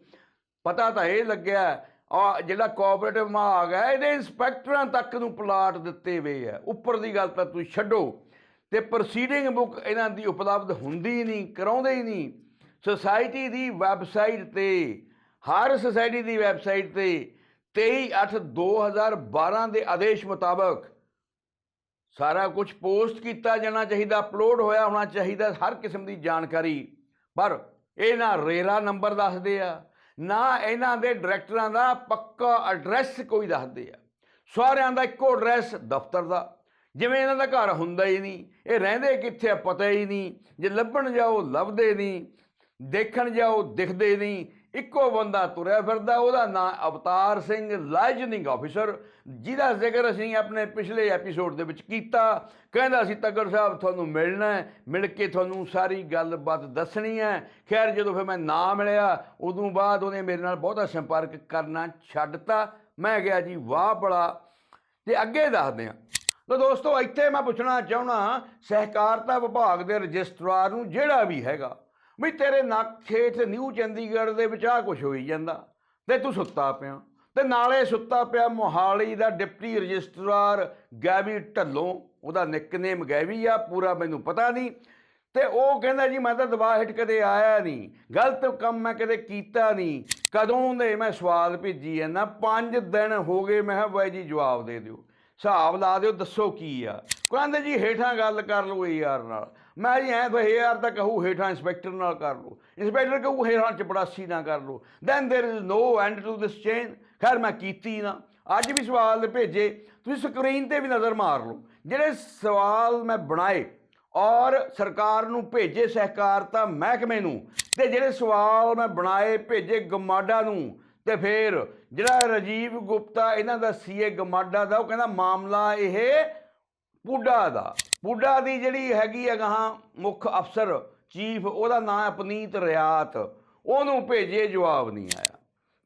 Speaker 1: ਪਤਾ ਤਾਂ ਇਹ ਲੱਗਿਆ, ਆ ਜਿਹੜਾ ਕੋਆਪਰੇਟਿਵ ਵਿਭਾਗ ਹੈ, ਇਹਦੇ ਇੰਸਪੈਕਟਰਾਂ ਤੱਕ ਨੂੰ ਪਲਾਟ ਦਿੱਤੇ ਹੋਏ ਆ। ਉੱਪਰ ਦੀ ਗੱਲ ਤਾਂ ਤੁਸੀਂ ਛੱਡੋ। ਤੇ ਪ੍ਰੋਸੀਡਿੰਗ ਬੁੱਕ ਇਹਨਾਂ ਦੀ ਉਪਲਬਧ ਹੁੰਦੀ ਨਹੀਂ, ਕਰਾਉਂਦੇ ਹੀ ਨਹੀਂ। ਸੁਸਾਇਟੀ ਦੀ ਵੈਬਸਾਈਟ ਤੇ, ਹਰ ਸੁਸਾਇਟੀ ਦੀ ਵੈਬਸਾਈਟ ਤੇ 23/8/2012 ਦੇ ਆਦੇਸ਼ ਮੁਤਾਬਕ ਸਾਰਾ ਕੁਝ ਪੋਸਟ ਕੀਤਾ ਜਾਣਾ ਚਾਹੀਦਾ ਅਪਲੋਡ ਹੋਇਆ ਹੋਣਾ ਚਾਹੀਦਾ, ਹਰ ਕਿਸਮ ਦੀ ਜਾਣਕਾਰੀ। ਪਰ ਇਹ ਨਾ ਰੇਰਾ ਨੰਬਰ ਦੱਸਦੇ ਆ, ਨਾ ਇਹਨਾਂ ਦੇ ਡਾਇਰੈਕਟਰਾਂ ਦਾ ਪੱਕਾ ਐਡਰੈਸ ਕੋਈ ਦੱਸਦੇ ਆ। ਸਾਰਿਆਂ ਦਾ ਇੱਕੋ ਐਡਰੈਸ ਦਫ਼ਤਰ ਦਾ। ਜਿਵੇਂ ਇਹਨਾਂ ਦਾ ਘਰ ਹੁੰਦਾ ਹੀ ਨਹੀਂ, ਇਹ ਰਹਿੰਦੇ ਕਿੱਥੇ ਆ ਪਤਾ ਹੀ ਨਹੀਂ, ਜੇ ਲੱਭਣ ਜਾਓ, ਲੱਭਦੇ ਨਹੀਂ ਦੇਖਣ ਜਾਓ ਦਿਖਦੇ ਨਹੀਂ, ਇੱਕੋ ਬੰਦਾ ਤੁਰਿਆ ਫਿਰਦਾ, ਉਹਦਾ ਨਾਂ ਅਵਤਾਰ ਸਿੰਘ ਲਾਈਜਨਿੰਗ ਆਫੀਸਰ, ਜਿਹਦਾ ਜ਼ਿਕਰ ਅਸੀਂ ਆਪਣੇ ਪਿਛਲੇ ਐਪੀਸੋਡ ਦੇ ਵਿੱਚ ਕੀਤਾ। ਕਹਿੰਦਾ ਸੀ, ਤੱਗੜ ਸਾਹਿਬ, ਤੁਹਾਨੂੰ ਮਿਲਣਾ ਹੈ, ਮਿਲ ਕੇ ਤੁਹਾਨੂੰ ਸਾਰੀ ਗੱਲਬਾਤ ਦੱਸਣੀ ਹੈ। ਖੈਰ, ਜਦੋਂ ਫਿਰ ਮੈਂ ਨਾ ਮਿਲਿਆ, ਉਦੋਂ ਬਾਅਦ ਉਹਨੇ ਮੇਰੇ ਨਾਲ ਬਹੁਤਾ ਸੰਪਰਕ ਕਰਨਾ ਛੱਡਤਾ। ਮੈਂ ਗਿਆ ਜੀ, ਵਾਹ ਬੜਾ ਤੇ ਅੱਗੇ ਦੱਸਦੇ ਹਾਂ। ਤਾਂ ਦੋਸਤੋ, ਇੱਥੇ ਮੈਂ ਪੁੱਛਣਾ ਚਾਹਣਾ ਸਹਿਕਾਰਤਾ ਵਿਭਾਗ ਦੇ ਰਜਿਸਟਰਾਰ ਨੂੰ ਜਿਹੜਾ ਵੀ ਹੈਗਾ ਵੀ ਤੇਰੇ ਨੱਕ ਹੇਠ ਨਿਊ ਚੰਡੀਗੜ੍ਹ ਦੇ ਵਿੱਚ ਆ ਕੁਝ ਹੋਈ ਜਾਂਦਾ। ਤੇ ਤੂੰ ਸੁੱਤਾ ਪਿਆ। ਤੇ ਨਾਲੇ ਸੁੱਤਾ ਪਿਆ ਮੋਹਾਲੀ ਦਾ ਡਿਪਟੀ ਰਜਿਸਟਰਾਰ ਗੈਵੀ ਢੱਲੋਂ। ਉਹਦਾ ਨਿਕਨੇਮ ਗੈਵੀ ਆ, ਪੂਰਾ ਮੈਨੂੰ ਪਤਾ ਨਹੀਂ। ਤੇ ਉਹ ਕਹਿੰਦਾ ਜੀ, ਮੈਂ ਤਾਂ ਦਬਾਅ ਹੇਠ ਕਦੇ ਆਇਆ ਨਹੀਂ। ਗਲਤ ਕੰਮ ਮੈਂ ਕਦੇ ਕੀਤਾ ਨਹੀਂ। ਕਦੋਂ ਦੇ ਮੈਂ ਸਵਾਲ ਭੇਜੀ ਐ ਨਾ 5 ਦਿਨ ਹੋ ਗਏ, ਮੈਂ ਕਿਹਾ ਬਾਈ ਜੀ, ਜਵਾਬ ਦੇ ਦਿਓ। ਹਿਸਾਬ ਲਾ ਦਿਓ, ਦੱਸੋ ਕੀ ਆ। ਕਹਿੰਦੇ ਜੀ, ਹੇਠਾਂ ਗੱਲ ਕਰ ਲਓ ਯਾਰ ਨਾਲ। ਮੈਂ ਜੀ ਐ ਤਾਂ ਯਾਰ ਤਾਂ ਕਹੂ ਹੇਠਾਂ ਇੰਸਪੈਕਟਰ ਨਾਲ ਕਰ ਲਓ ਇੰਸਪੈਕਟਰ ਕਹੂ ਹੇਠਾਂ ਚਪੜਾਸੀ ਨਾਲ ਕਰ ਲਓ then there is no end to this chain ਖੈਰ ਮੈਂ ਕੀਤੀ ਨਾ ਅੱਜ ਵੀ ਸਵਾਲ ਭੇਜੇ ਤੁਸੀਂ ਸਕਰੀਨ ਤੇ ਵੀ ਨਜ਼ਰ ਮਾਰ ਲਓ ਜਿਹੜੇ ਸਵਾਲ ਮੈਂ ਬਣਾਏ ਔਰ ਸਰਕਾਰ ਨੂੰ ਭੇਜੇ ਸਹਿਕਾਰਤਾ ਮਹਿਕਮੇ ਨੂੰ ਤੇ ਜਿਹੜੇ ਸਵਾਲ ਮੈਂ ਬਣਾਏ ਭੇਜੇ ਗਮਾਡਾ ਨੂੰ ਤੇ ਫਿਰ ਜਿਹੜਾ ਰਾਜੀਵ ਗੁਪਤਾ ਇਹਨਾਂ ਦਾ ਸੀਏ ਗਮਾਡਾ ਦਾ ਉਹ ਕਹਿੰਦਾ ਮਾਮਲਾ ਇਹ ਪੁੱਡਾ ਦਾ ਪੁੱਡਾ ਦੀ ਜਿਹੜੀ ਹੈਗੀ ਹੈ ਗਾਹਾਂ ਮੁੱਖ ਅਫਸਰ, ਚੀਫ, ਉਹਦਾ ਨਾਂ ਹੈ ਪਨੀਤ ਰਿਆਤ। ਉਹਨੂੰ ਭੇਜੇ ਜਵਾਬ ਨਹੀਂ ਆਇਆ।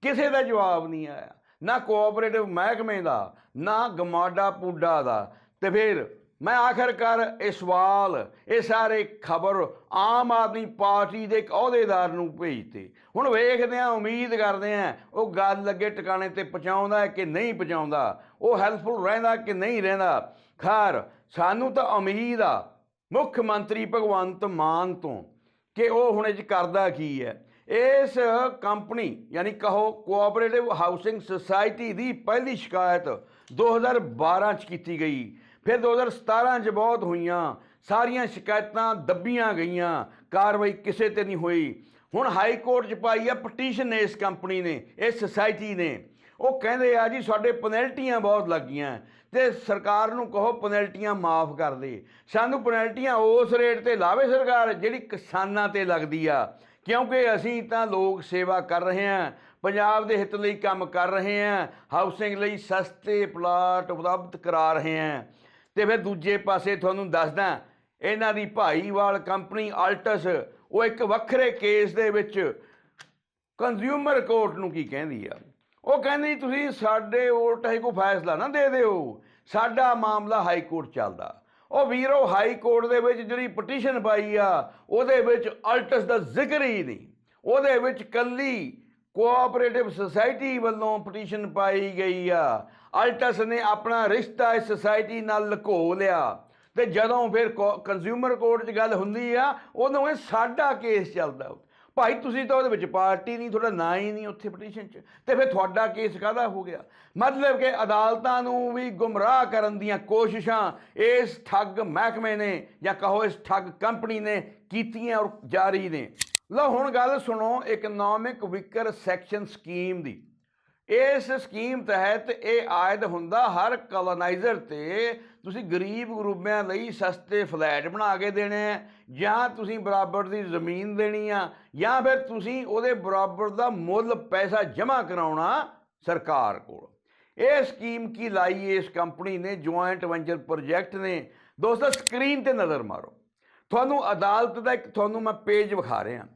Speaker 1: ਕਿਸੇ ਦਾ ਜਵਾਬ ਨਹੀਂ ਆਇਆ। ਨਾ ਕੋਆਪਰੇਟਿਵ ਮਹਿਕਮੇ ਦਾ, ਨਾ ਗਮਾਡਾ ਪੁੱਡਾ ਦਾ। ਤੇ ਫਿਰ ਮੈਂ ਆਖਰਕਾਰ ਇਹ ਸਵਾਲ, ਇਹ ਸਾਰੇ ਖਬਰ ਆਮ ਆਦਮੀ ਪਾਰਟੀ ਦੇ ਇੱਕ ਅਹੁਦੇਦਾਰ ਨੂੰ ਭੇਜਤੇ। ਹੁਣ ਵੇਖਦੇ ਆ ਉਮੀਦ ਕਰਦੇ ਆ ਉਹ ਗੱਲ ਲੱਗੇ ਟਿਕਾਣੇ ਤੇ ਪਹੁੰਚਾਉਂਦਾ ਕਿ ਨਹੀਂ ਪਹੁੰਚਾਉਂਦਾ, ਉਹ ਹੈਲਪਫੁਲ ਰਹਿੰਦਾ ਕਿ ਨਹੀਂ ਰਹਿੰਦਾ। ਖੈਰ ਸਾਨੂੰ ਤਾਂ ਉਮੀਦ ਆ, ਮੁੱਖ ਮੰਤਰੀ ਭਗਵੰਤ ਮਾਨ ਤੋਂ, ਕਿ ਉਹ ਹੁਣ ਇਹ ਕਰਦਾ ਕੀ ਹੈ? ਇਸ ਕੰਪਨੀ, ਯਾਨੀ ਕਹੋ ਕੋਆਪਰੇਟਿਵ ਹਾਊਸਿੰਗ ਸੁਸਾਇਟੀ ਦੀ ਪਹਿਲੀ ਸ਼ਿਕਾਇਤ 2012 ਚ ਕੀਤੀ ਗਈ। ਫਿਰ 2017 ਚ ਬਹੁਤ ਹੋਈਆਂ, ਸਾਰੀਆਂ ਸ਼ਿਕਾਇਤਾਂ ਦੱਬੀਆਂ ਗਈਆਂ, ਕਾਰਵਾਈ ਕਿਸੇ ਤੇ ਨਹੀਂ ਹੋਈ। ਹੁਣ ਹਾਈ ਕੋਰਟ ਚ ਪਾਈ ਆ ਪਟੀਸ਼ਨ ਨੇ ਇਸ ਕੰਪਨੀ ਨੇ, ਇਸ ਸੁਸਾਇਟੀ ਨੇ। ਉਹ ਕਹਿੰਦੇ ਆ ਜੀ, ਸਾਡੇ ਪੈਨਲਟੀਆਂ ਬਹੁਤ ਲੱਗੀਆਂ ਤੇ ਸਰਕਾਰ ਨੂੰ ਕਹੋ ਪੈਨਲਟੀਆਂ ਮਾਫ ਕਰ ਦੇ। ਸਾਨੂੰ ਪੈਨਲਟੀਆਂ ਉਸ ਰੇਟ ਤੇ ਲਾਵੇ ਸਰਕਾਰ, ਜਿਹੜੀ ਕਿਸਾਨਾਂ ਤੇ ਲੱਗਦੀ ਆ। ਕਿਉਂਕਿ ਅਸੀਂ ਤਾਂ ਲੋਕ ਸੇਵਾ ਕਰ ਰਹੇ ਹਾਂ, ਪੰਜਾਬ ਦੇ ਹਿੱਤ ਲਈ ਕੰਮ ਕਰ ਰਹੇ ਹਾਂ ਹਾਊਸਿੰਗ ਲਈ ਸਸਤੇ ਪਲਾਟ ਉਪਲਬਧ ਕਰਾ ਰਹੇ ਹਾਂ। ਤੇ ਫਿਰ ਦੂਜੇ ਪਾਸੇ ਤੁਹਾਨੂੰ ਦੱਸਦਾ, ਇਹਨਾਂ ਦੀ ਭਾਈਵਾਲ ਕੰਪਨੀ ਆਲਟਸ ਉਹ ਇੱਕ ਵੱਖਰੇ ਕੇਸ ਦੇ ਵਿੱਚ ਕੰਜ਼ਿਊਮਰ ਕੋਰਟ ਨੂੰ ਕੀ ਕਹਿੰਦੀ ਆ? ਉਹ ਕਹਿੰਦੀ, ਤੁਸੀਂ ਸਾਡੇ ਉਲਟ ਹੀ ਕੋਈ ਫੈਸਲਾ ਨਾ ਦੇ ਦਿਓ। ਸਾਡਾ ਮਾਮਲਾ ਹਾਈ ਕੋਰਟ ਚੱਲਦਾ। ਉਹ ਵੀਰੋ, ਹਾਈ ਕੋਰਟ ਦੇ ਵਿੱਚ ਜਿਹੜੀ ਪਟੀਸ਼ਨ ਪਾਈ ਆ, ਉਹਦੇ ਵਿੱਚ ਅਲਟਸ ਦਾ ਜ਼ਿਕਰ ਹੀ ਨਹੀਂ। ਉਹਦੇ ਵਿੱਚ ਕੱਲੀ ਕੋਆਪਰੇਟਿਵ ਸੁਸਾਇਟੀ ਵੱਲੋਂ ਪਟੀਸ਼ਨ ਪਾਈ ਗਈ ਆ। ਅਲਟਸ ਨੇ ਆਪਣਾ ਰਿਸ਼ਤਾ ਇਸ ਸੁਸਾਇਟੀ ਨਾਲ ਲੁਕੋ ਲਿਆ। ਤੇ ਜਦੋਂ ਫਿਰ ਕੰਜ਼ਿਊਮਰ ਕੋਰਟ 'ਚ ਗੱਲ ਹੁੰਦੀ ਆ ਉਦੋਂ ਇਹ ਸਾਡਾ ਕੇਸ ਚੱਲਦਾ। ਭਾਈ ਤੁਸੀਂ ਤਾਂ ਉਹਦੇ ਵਿੱਚ ਪਾਰਟੀ ਨਹੀਂ, ਤੁਹਾਡਾ ਨਾਂ ਹੀ ਨਹੀਂ ਉੱਥੇ ਪਟੀਸ਼ਨ 'ਚ। ਤੇ ਫਿਰ ਤੁਹਾਡਾ ਕੇਸ ਕਾਹਦਾ ਹੋ ਗਿਆ? ਮਤਲਬ ਕਿ ਅਦਾਲਤਾਂ ਨੂੰ ਵੀ ਗੁੰਮਰਾਹ ਕਰਨ ਦੀਆਂ ਕੋਸ਼ਿਸ਼ਾਂ ਇਸ ਠੱਗ ਮਹਿਕਮੇ ਨੇ ਜਾਂ ਕਹੋ ਇਸ ਠੱਗ ਕੰਪਨੀ ਨੇ ਕੀਤੀਆਂ ਔਰ ਜਾਰੀ ਨੇ। ਲਓ ਹੁਣ ਗੱਲ ਸੁਣੋ ਇਕਨੋਮਿਕ ਵਿਕਰ ਸੈਕਸ਼ਨ ਸਕੀਮ ਦੀ। ਇਸ ਸਕੀਮ ਤਹਿਤ ਇਹ ਆਇਦ ਹੁੰਦਾ ਹਰ ਕਲੋਨਾਈਜ਼ਰ ਤੇ ਤੁਸੀਂ ਗਰੀਬ ਗਰੂਬਿਆਂ ਲਈ ਸਸਤੇ ਫਲੈਟ ਬਣਾ ਕੇ ਦੇਣੇ ਆ, ਜਾਂ ਤੁਸੀਂ ਬਰਾਬਰ ਦੀ ਜ਼ਮੀਨ ਦੇਣੀ ਆ, ਜਾਂ ਫਿਰ ਤੁਸੀਂ ਉਹਦੇ ਬਰਾਬਰ ਦਾ ਮੁੱਲ ਪੈਸਾ ਜਮ੍ਹਾਂ ਕਰਾਉਣਾ ਸਰਕਾਰ ਕੋਲ। ਇਹ ਸਕੀਮ ਕੀ ਲਾਈ ਇਸ ਕੰਪਨੀ ਨੇ, ਜੁਆਇੰਟ ਵੈਂਚਰ ਪ੍ਰੋਜੈਕਟ ਨੇ। ਦੋਸਤੋ, ਸਕਰੀਨ ਤੇ ਨਜ਼ਰ ਮਾਰੋ। ਤੁਹਾਨੂੰ ਅਦਾਲਤ ਦਾ ਇੱਕ, ਤੁਹਾਨੂੰ ਮੈਂ ਪੇਜ ਵਿਖਾ ਰਿਹਾ।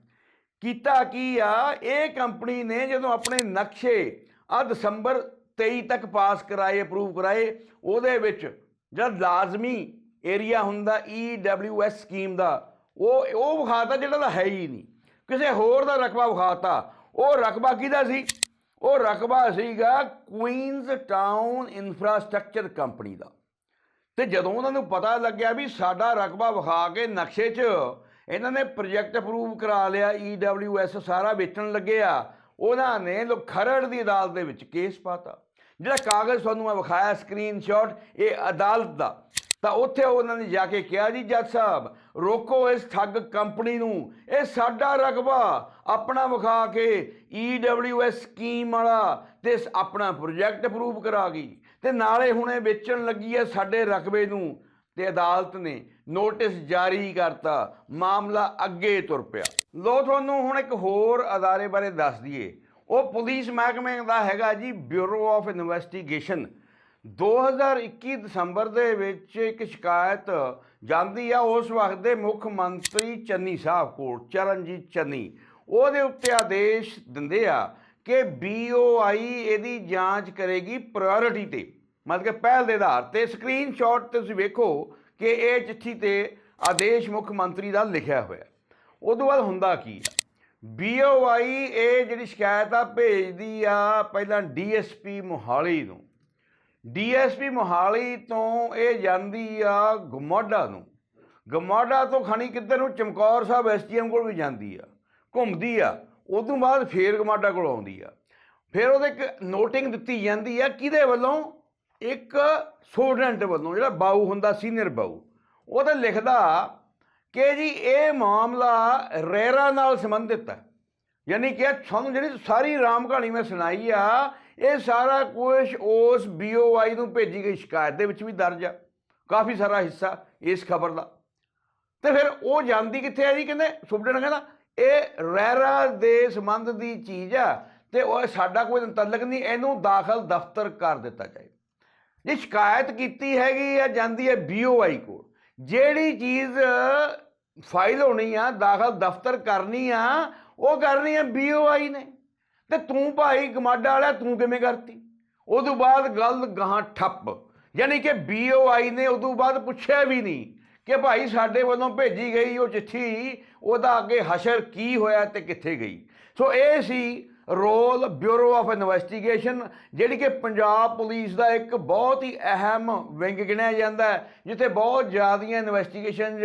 Speaker 1: ਕੀਤਾ ਕੀ ਆ, ਇਹ ਕੰਪਨੀ ਨੇ ਜਦੋਂ ਆਪਣੇ ਨਕਸ਼ੇ ਆ ਦਸੰਬਰ 23 ਤੱਕ ਪਾਸ ਕਰਾਏ, ਅਪਰੂਵ ਕਰਾਏ, ਉਹਦੇ ਵਿੱਚ ਜਦ ਲਾਜ਼ਮੀ ਏਰੀਆ ਹੁੰਦਾ EWS ਸਕੀਮ ਦਾ, ਉਹ ਉਹ ਵਿਖਾਤਾ ਜਿਹੜਾ ਤਾਂ ਹੈ ਹੀ ਨਹੀਂ। ਕਿਸੇ ਹੋਰ ਦਾ ਰਕਬਾ ਵਿਖਾਤਾ। ਉਹ ਰਕਬਾ ਕਿਹਦਾ ਸੀ? ਉਹ ਰਕਬਾ ਸੀਗਾ ਕੁਈਨਜ਼ ਟਾਊਨ ਇਨਫਰਾਸਟ੍ਰਕਚਰ ਕੰਪਨੀ ਦਾ। ਤੇ ਜਦੋਂ ਉਹਨਾਂ ਨੂੰ ਪਤਾ ਲੱਗਿਆ ਵੀ ਸਾਡਾ ਰਕਬਾ ਵਿਖਾ ਕੇ ਨਕਸ਼ੇ 'ਚ ਇਹਨਾਂ ਨੇ ਪ੍ਰੋਜੈਕਟ ਅਪਰੂਵ ਕਰਾ ਲਿਆ EWS ਸਾਰਾ ਵੇਚਣ ਲੱਗਿਆ ਉਹਨਾਂ ਨੇ ਲੋ ਖਰੜ ਦੀ ਅਦਾਲਤ ਦੇ ਵਿੱਚ ਕੇਸ ਪਾਤਾ। ਜਿਹੜਾ ਕਾਗਜ਼ ਤੁਹਾਨੂੰ ਮੈਂ ਵਿਖਾਇਆ ਸਕਰੀਨਸ਼ਾਟ ਇਹ ਅਦਾਲਤ ਦਾ। ਤਾਂ ਉੱਥੇ ਉਹਨਾਂ ਨੇ ਜਾ ਕੇ ਕਿਹਾ ਜੀ, ਜੱਜ ਸਾਹਿਬ, ਰੋਕੋ ਇਸ ਠੱਗ ਕੰਪਨੀ ਨੂੰ। ਇਹ ਸਾਡਾ ਰਕਬਾ, ਆਪਣਾ ਵਿਖਾ ਕੇ EWS ਸਕੀਮ ਵਾਲਾ ਤੇ ਆਪਣਾ ਪ੍ਰੋਜੈਕਟ ਅਪਰੂਵ ਕਰਾ ਗਈ। ਤੇ ਨਾਲੇ ਹੁਣੇ ਵੇਚਣ ਲੱਗੀ ਹੈ ਸਾਡੇ ਰਕਬੇ ਨੂੰ ਤੇ ਅਦਾਲਤ ਨੇ ਨੋਟਿਸ ਜਾਰੀ ਕਰਤਾ। ਮਾਮਲਾ ਅੱਗੇ ਤੁਰ ਪਿਆ। ਲੋ ਤੁਹਾਨੂੰ ਹੁਣ ਇੱਕ ਹੋਰ ਅਦਾਰੇ ਬਾਰੇ ਦੱਸ ਦਈਏ। ਉਹ ਪੁਲਿਸ ਮਹਿਕਮੇ ਦਾ ਹੈਗਾ ਜੀ ਬਿਊਰੋ ਆਫ ਇਨਵੈਸਟੀਗੇਸ਼ਨ। 2021 ਦਸੰਬਰ ਦੇ ਵਿੱਚ ਇੱਕ ਸ਼ਿਕਾਇਤ ਜਾਂਦੀ ਆ ਉਸ ਵਕਤ ਦੇ ਮੁੱਖ ਮੰਤਰੀ ਚੰਨੀ ਸਾਹਿਬ ਕੋਲ, ਚਰਨਜੀਤ ਚੰਨੀ। ਉਹਦੇ ਉੱਤੇ ਆਦੇਸ਼ ਦਿੰਦੇ ਆ ਕਿ BOI ਇਹਦੀ ਜਾਂਚ ਕਰੇਗੀ ਪ੍ਰਾਇੋਰਟੀ ਤੇ। ਮਤਲਬ ਕਿ ਪਹਿਲ ਦੇ ਆਧਾਰ ਤੇ ਸਕਰੀਨਸ਼ਾਟ ਤੁਸੀਂ ਵੇਖੋ ਕਿ ਇਹ ਚਿੱਠੀ ਤੇ ਆਦੇਸ਼ ਮੁੱਖ ਮੰਤਰੀ ਦਾ ਲਿਖਿਆ ਹੋਇਆ। ਉਦੋਂ ਬਾਅਦ ਹੁੰਦਾ ਕੀ ਆ BOI ਇਹ ਜਿਹੜੀ ਸ਼ਿਕਾਇਤ ਆ ਭੇਜਦੀ ਆ ਪਹਿਲਾਂ DSP ਮੋਹਾਲੀ ਨੂੰ। ਡੀਐਸਪੀ ਮੋਹਾਲੀ ਤੋਂ ਇਹ ਜਾਂਦੀ ਆ ਗਮੋਡਾ ਨੂੰ। ਗਮੋਡਾ ਤੋਂ ਖਾਣੀ ਕਿੱਧਰ ਨੂੰ? ਚਮਕੌਰ ਸਾਹਿਬ ਐਸਟੀਐਮ ਕੋਲ ਵੀ ਜਾਂਦੀ ਆ। ਘੁੰਮਦੀ ਆ। ਉਸ ਤੋਂ ਬਾਅਦ ਫੇਰ ਗਮਾਡਾ ਕੋਲ ਆਉਂਦੀ ਆ। ਫਿਰ ਉਹਦੇ ਇੱਕ ਨੋਟਿੰਗ ਦਿੱਤੀ ਜਾਂਦੀ ਆ ਕਿਹਦੇ ਵੱਲੋਂ? ਇੱਕ ਸਟੂਡੈਂਟ ਵੱਲੋਂ, ਜਿਹੜਾ ਬਾਊ ਹੁੰਦਾ, ਸੀਨੀਅਰ ਬਾਊ। ਉਹ ਤਾਂ ਲਿਖਦਾ ਕਿ ਜੀ ਇਹ ਮਾਮਲਾ ਰੇਰਾ ਨਾਲ ਸੰਬੰਧਿਤ ਹੈ। ਯਾਨੀ ਕਿ ਤੁਹਾਨੂੰ ਜਿਹੜੀ ਸਾਰੀ ਰਾਮ ਕਹਾਣੀ ਮੈਂ ਸੁਣਾਈ ਆ, ਇਹ ਸਾਰਾ ਕੁਝ ਉਸ BOI ਨੂੰ ਭੇਜੀ ਗਈ ਸ਼ਿਕਾਇਤ ਦੇ ਵਿੱਚ ਵੀ ਦਰਜ ਆ। ਕਾਫੀ ਸਾਰਾ ਹਿੱਸਾ ਇਸ ਖਬਰ ਦਾ। ਤੇ ਫਿਰ ਉਹ ਜਾਂਦੀ ਕਿੱਥੇ ਆ ਜੀ ਕਹਿੰਦੇ ਸੁਪਰਡੈਂਟ ਕਹਿੰਦਾ, ਇਹ ਰੈਰਾ ਦੇ ਸੰਬੰਧ ਦੀ ਚੀਜ਼ ਆ ਤੇ ਉਹ ਸਾਡਾ ਕੋਈ ਤਲਕ ਨਹੀਂ, ਇਹਨੂੰ ਦਾਖਲ ਦਫ਼ਤਰ ਕਰ ਦਿੱਤਾ ਜਾਏ। ਜੇ ਸ਼ਿਕਾਇਤ ਕੀਤੀ ਹੈਗੀ ਆ, ਜਾਂਦੀ ਹੈ BOI ਕੋਲ। ਜਿਹੜੀ ਚੀਜ਼ ਫਾਈਲ ਹੋਣੀ ਆ, ਦਾਖਲ ਦਫ਼ਤਰ ਕਰਨੀ ਆ, ਉਹ ਕਰਨੀ ਆ BOI ਨੇ। ਤੇ ਤੂੰ ਭਾਈ ਗਮਾਡਾ ਵਾਲਾ ਤੂੰ ਕਿਵੇਂ ਕਰਤੀ? ਉਦੋਂ ਬਾਅਦ ਗੱਲ ਗਾਹਾਂ ਠੱਪ। ਯਾਨੀ ਕਿ BOI ਨੇ ਉਦੋਂ ਬਾਅਦ ਪੁੱਛਿਆ ਵੀ ਨਹੀਂ ਕਿ ਭਾਈ ਸਾਡੇ ਵੱਲੋਂ ਭੇਜੀ ਗਈ ਉਹ ਚਿੱਠੀ, ਉਹਦਾ ਅੱਗੇ ਹਸ਼ਰ ਕੀ ਹੋਇਆ ਤੇ ਕਿੱਥੇ ਗਈ? ਸੋ ਇਹ ਸੀ ਰੋਲ ਬਿਊਰੋ ਆਫ ਇਨਵੈਸਟੀਗੇਸ਼ਨ, ਜਿਹੜੀ ਕਿ ਪੰਜਾਬ ਪੁਲਿਸ ਦਾ ਇੱਕ ਬਹੁਤ ਹੀ ਅਹਿਮ ਵਿੰਗ ਗਿਣਿਆ ਜਾਂਦਾ ਹੈ, ਜਿੱਥੇ ਬਹੁਤ ਜ਼ਿਆਦੀਆਂ ਇਨਵੈਸਟੀਗੇਸ਼ਨ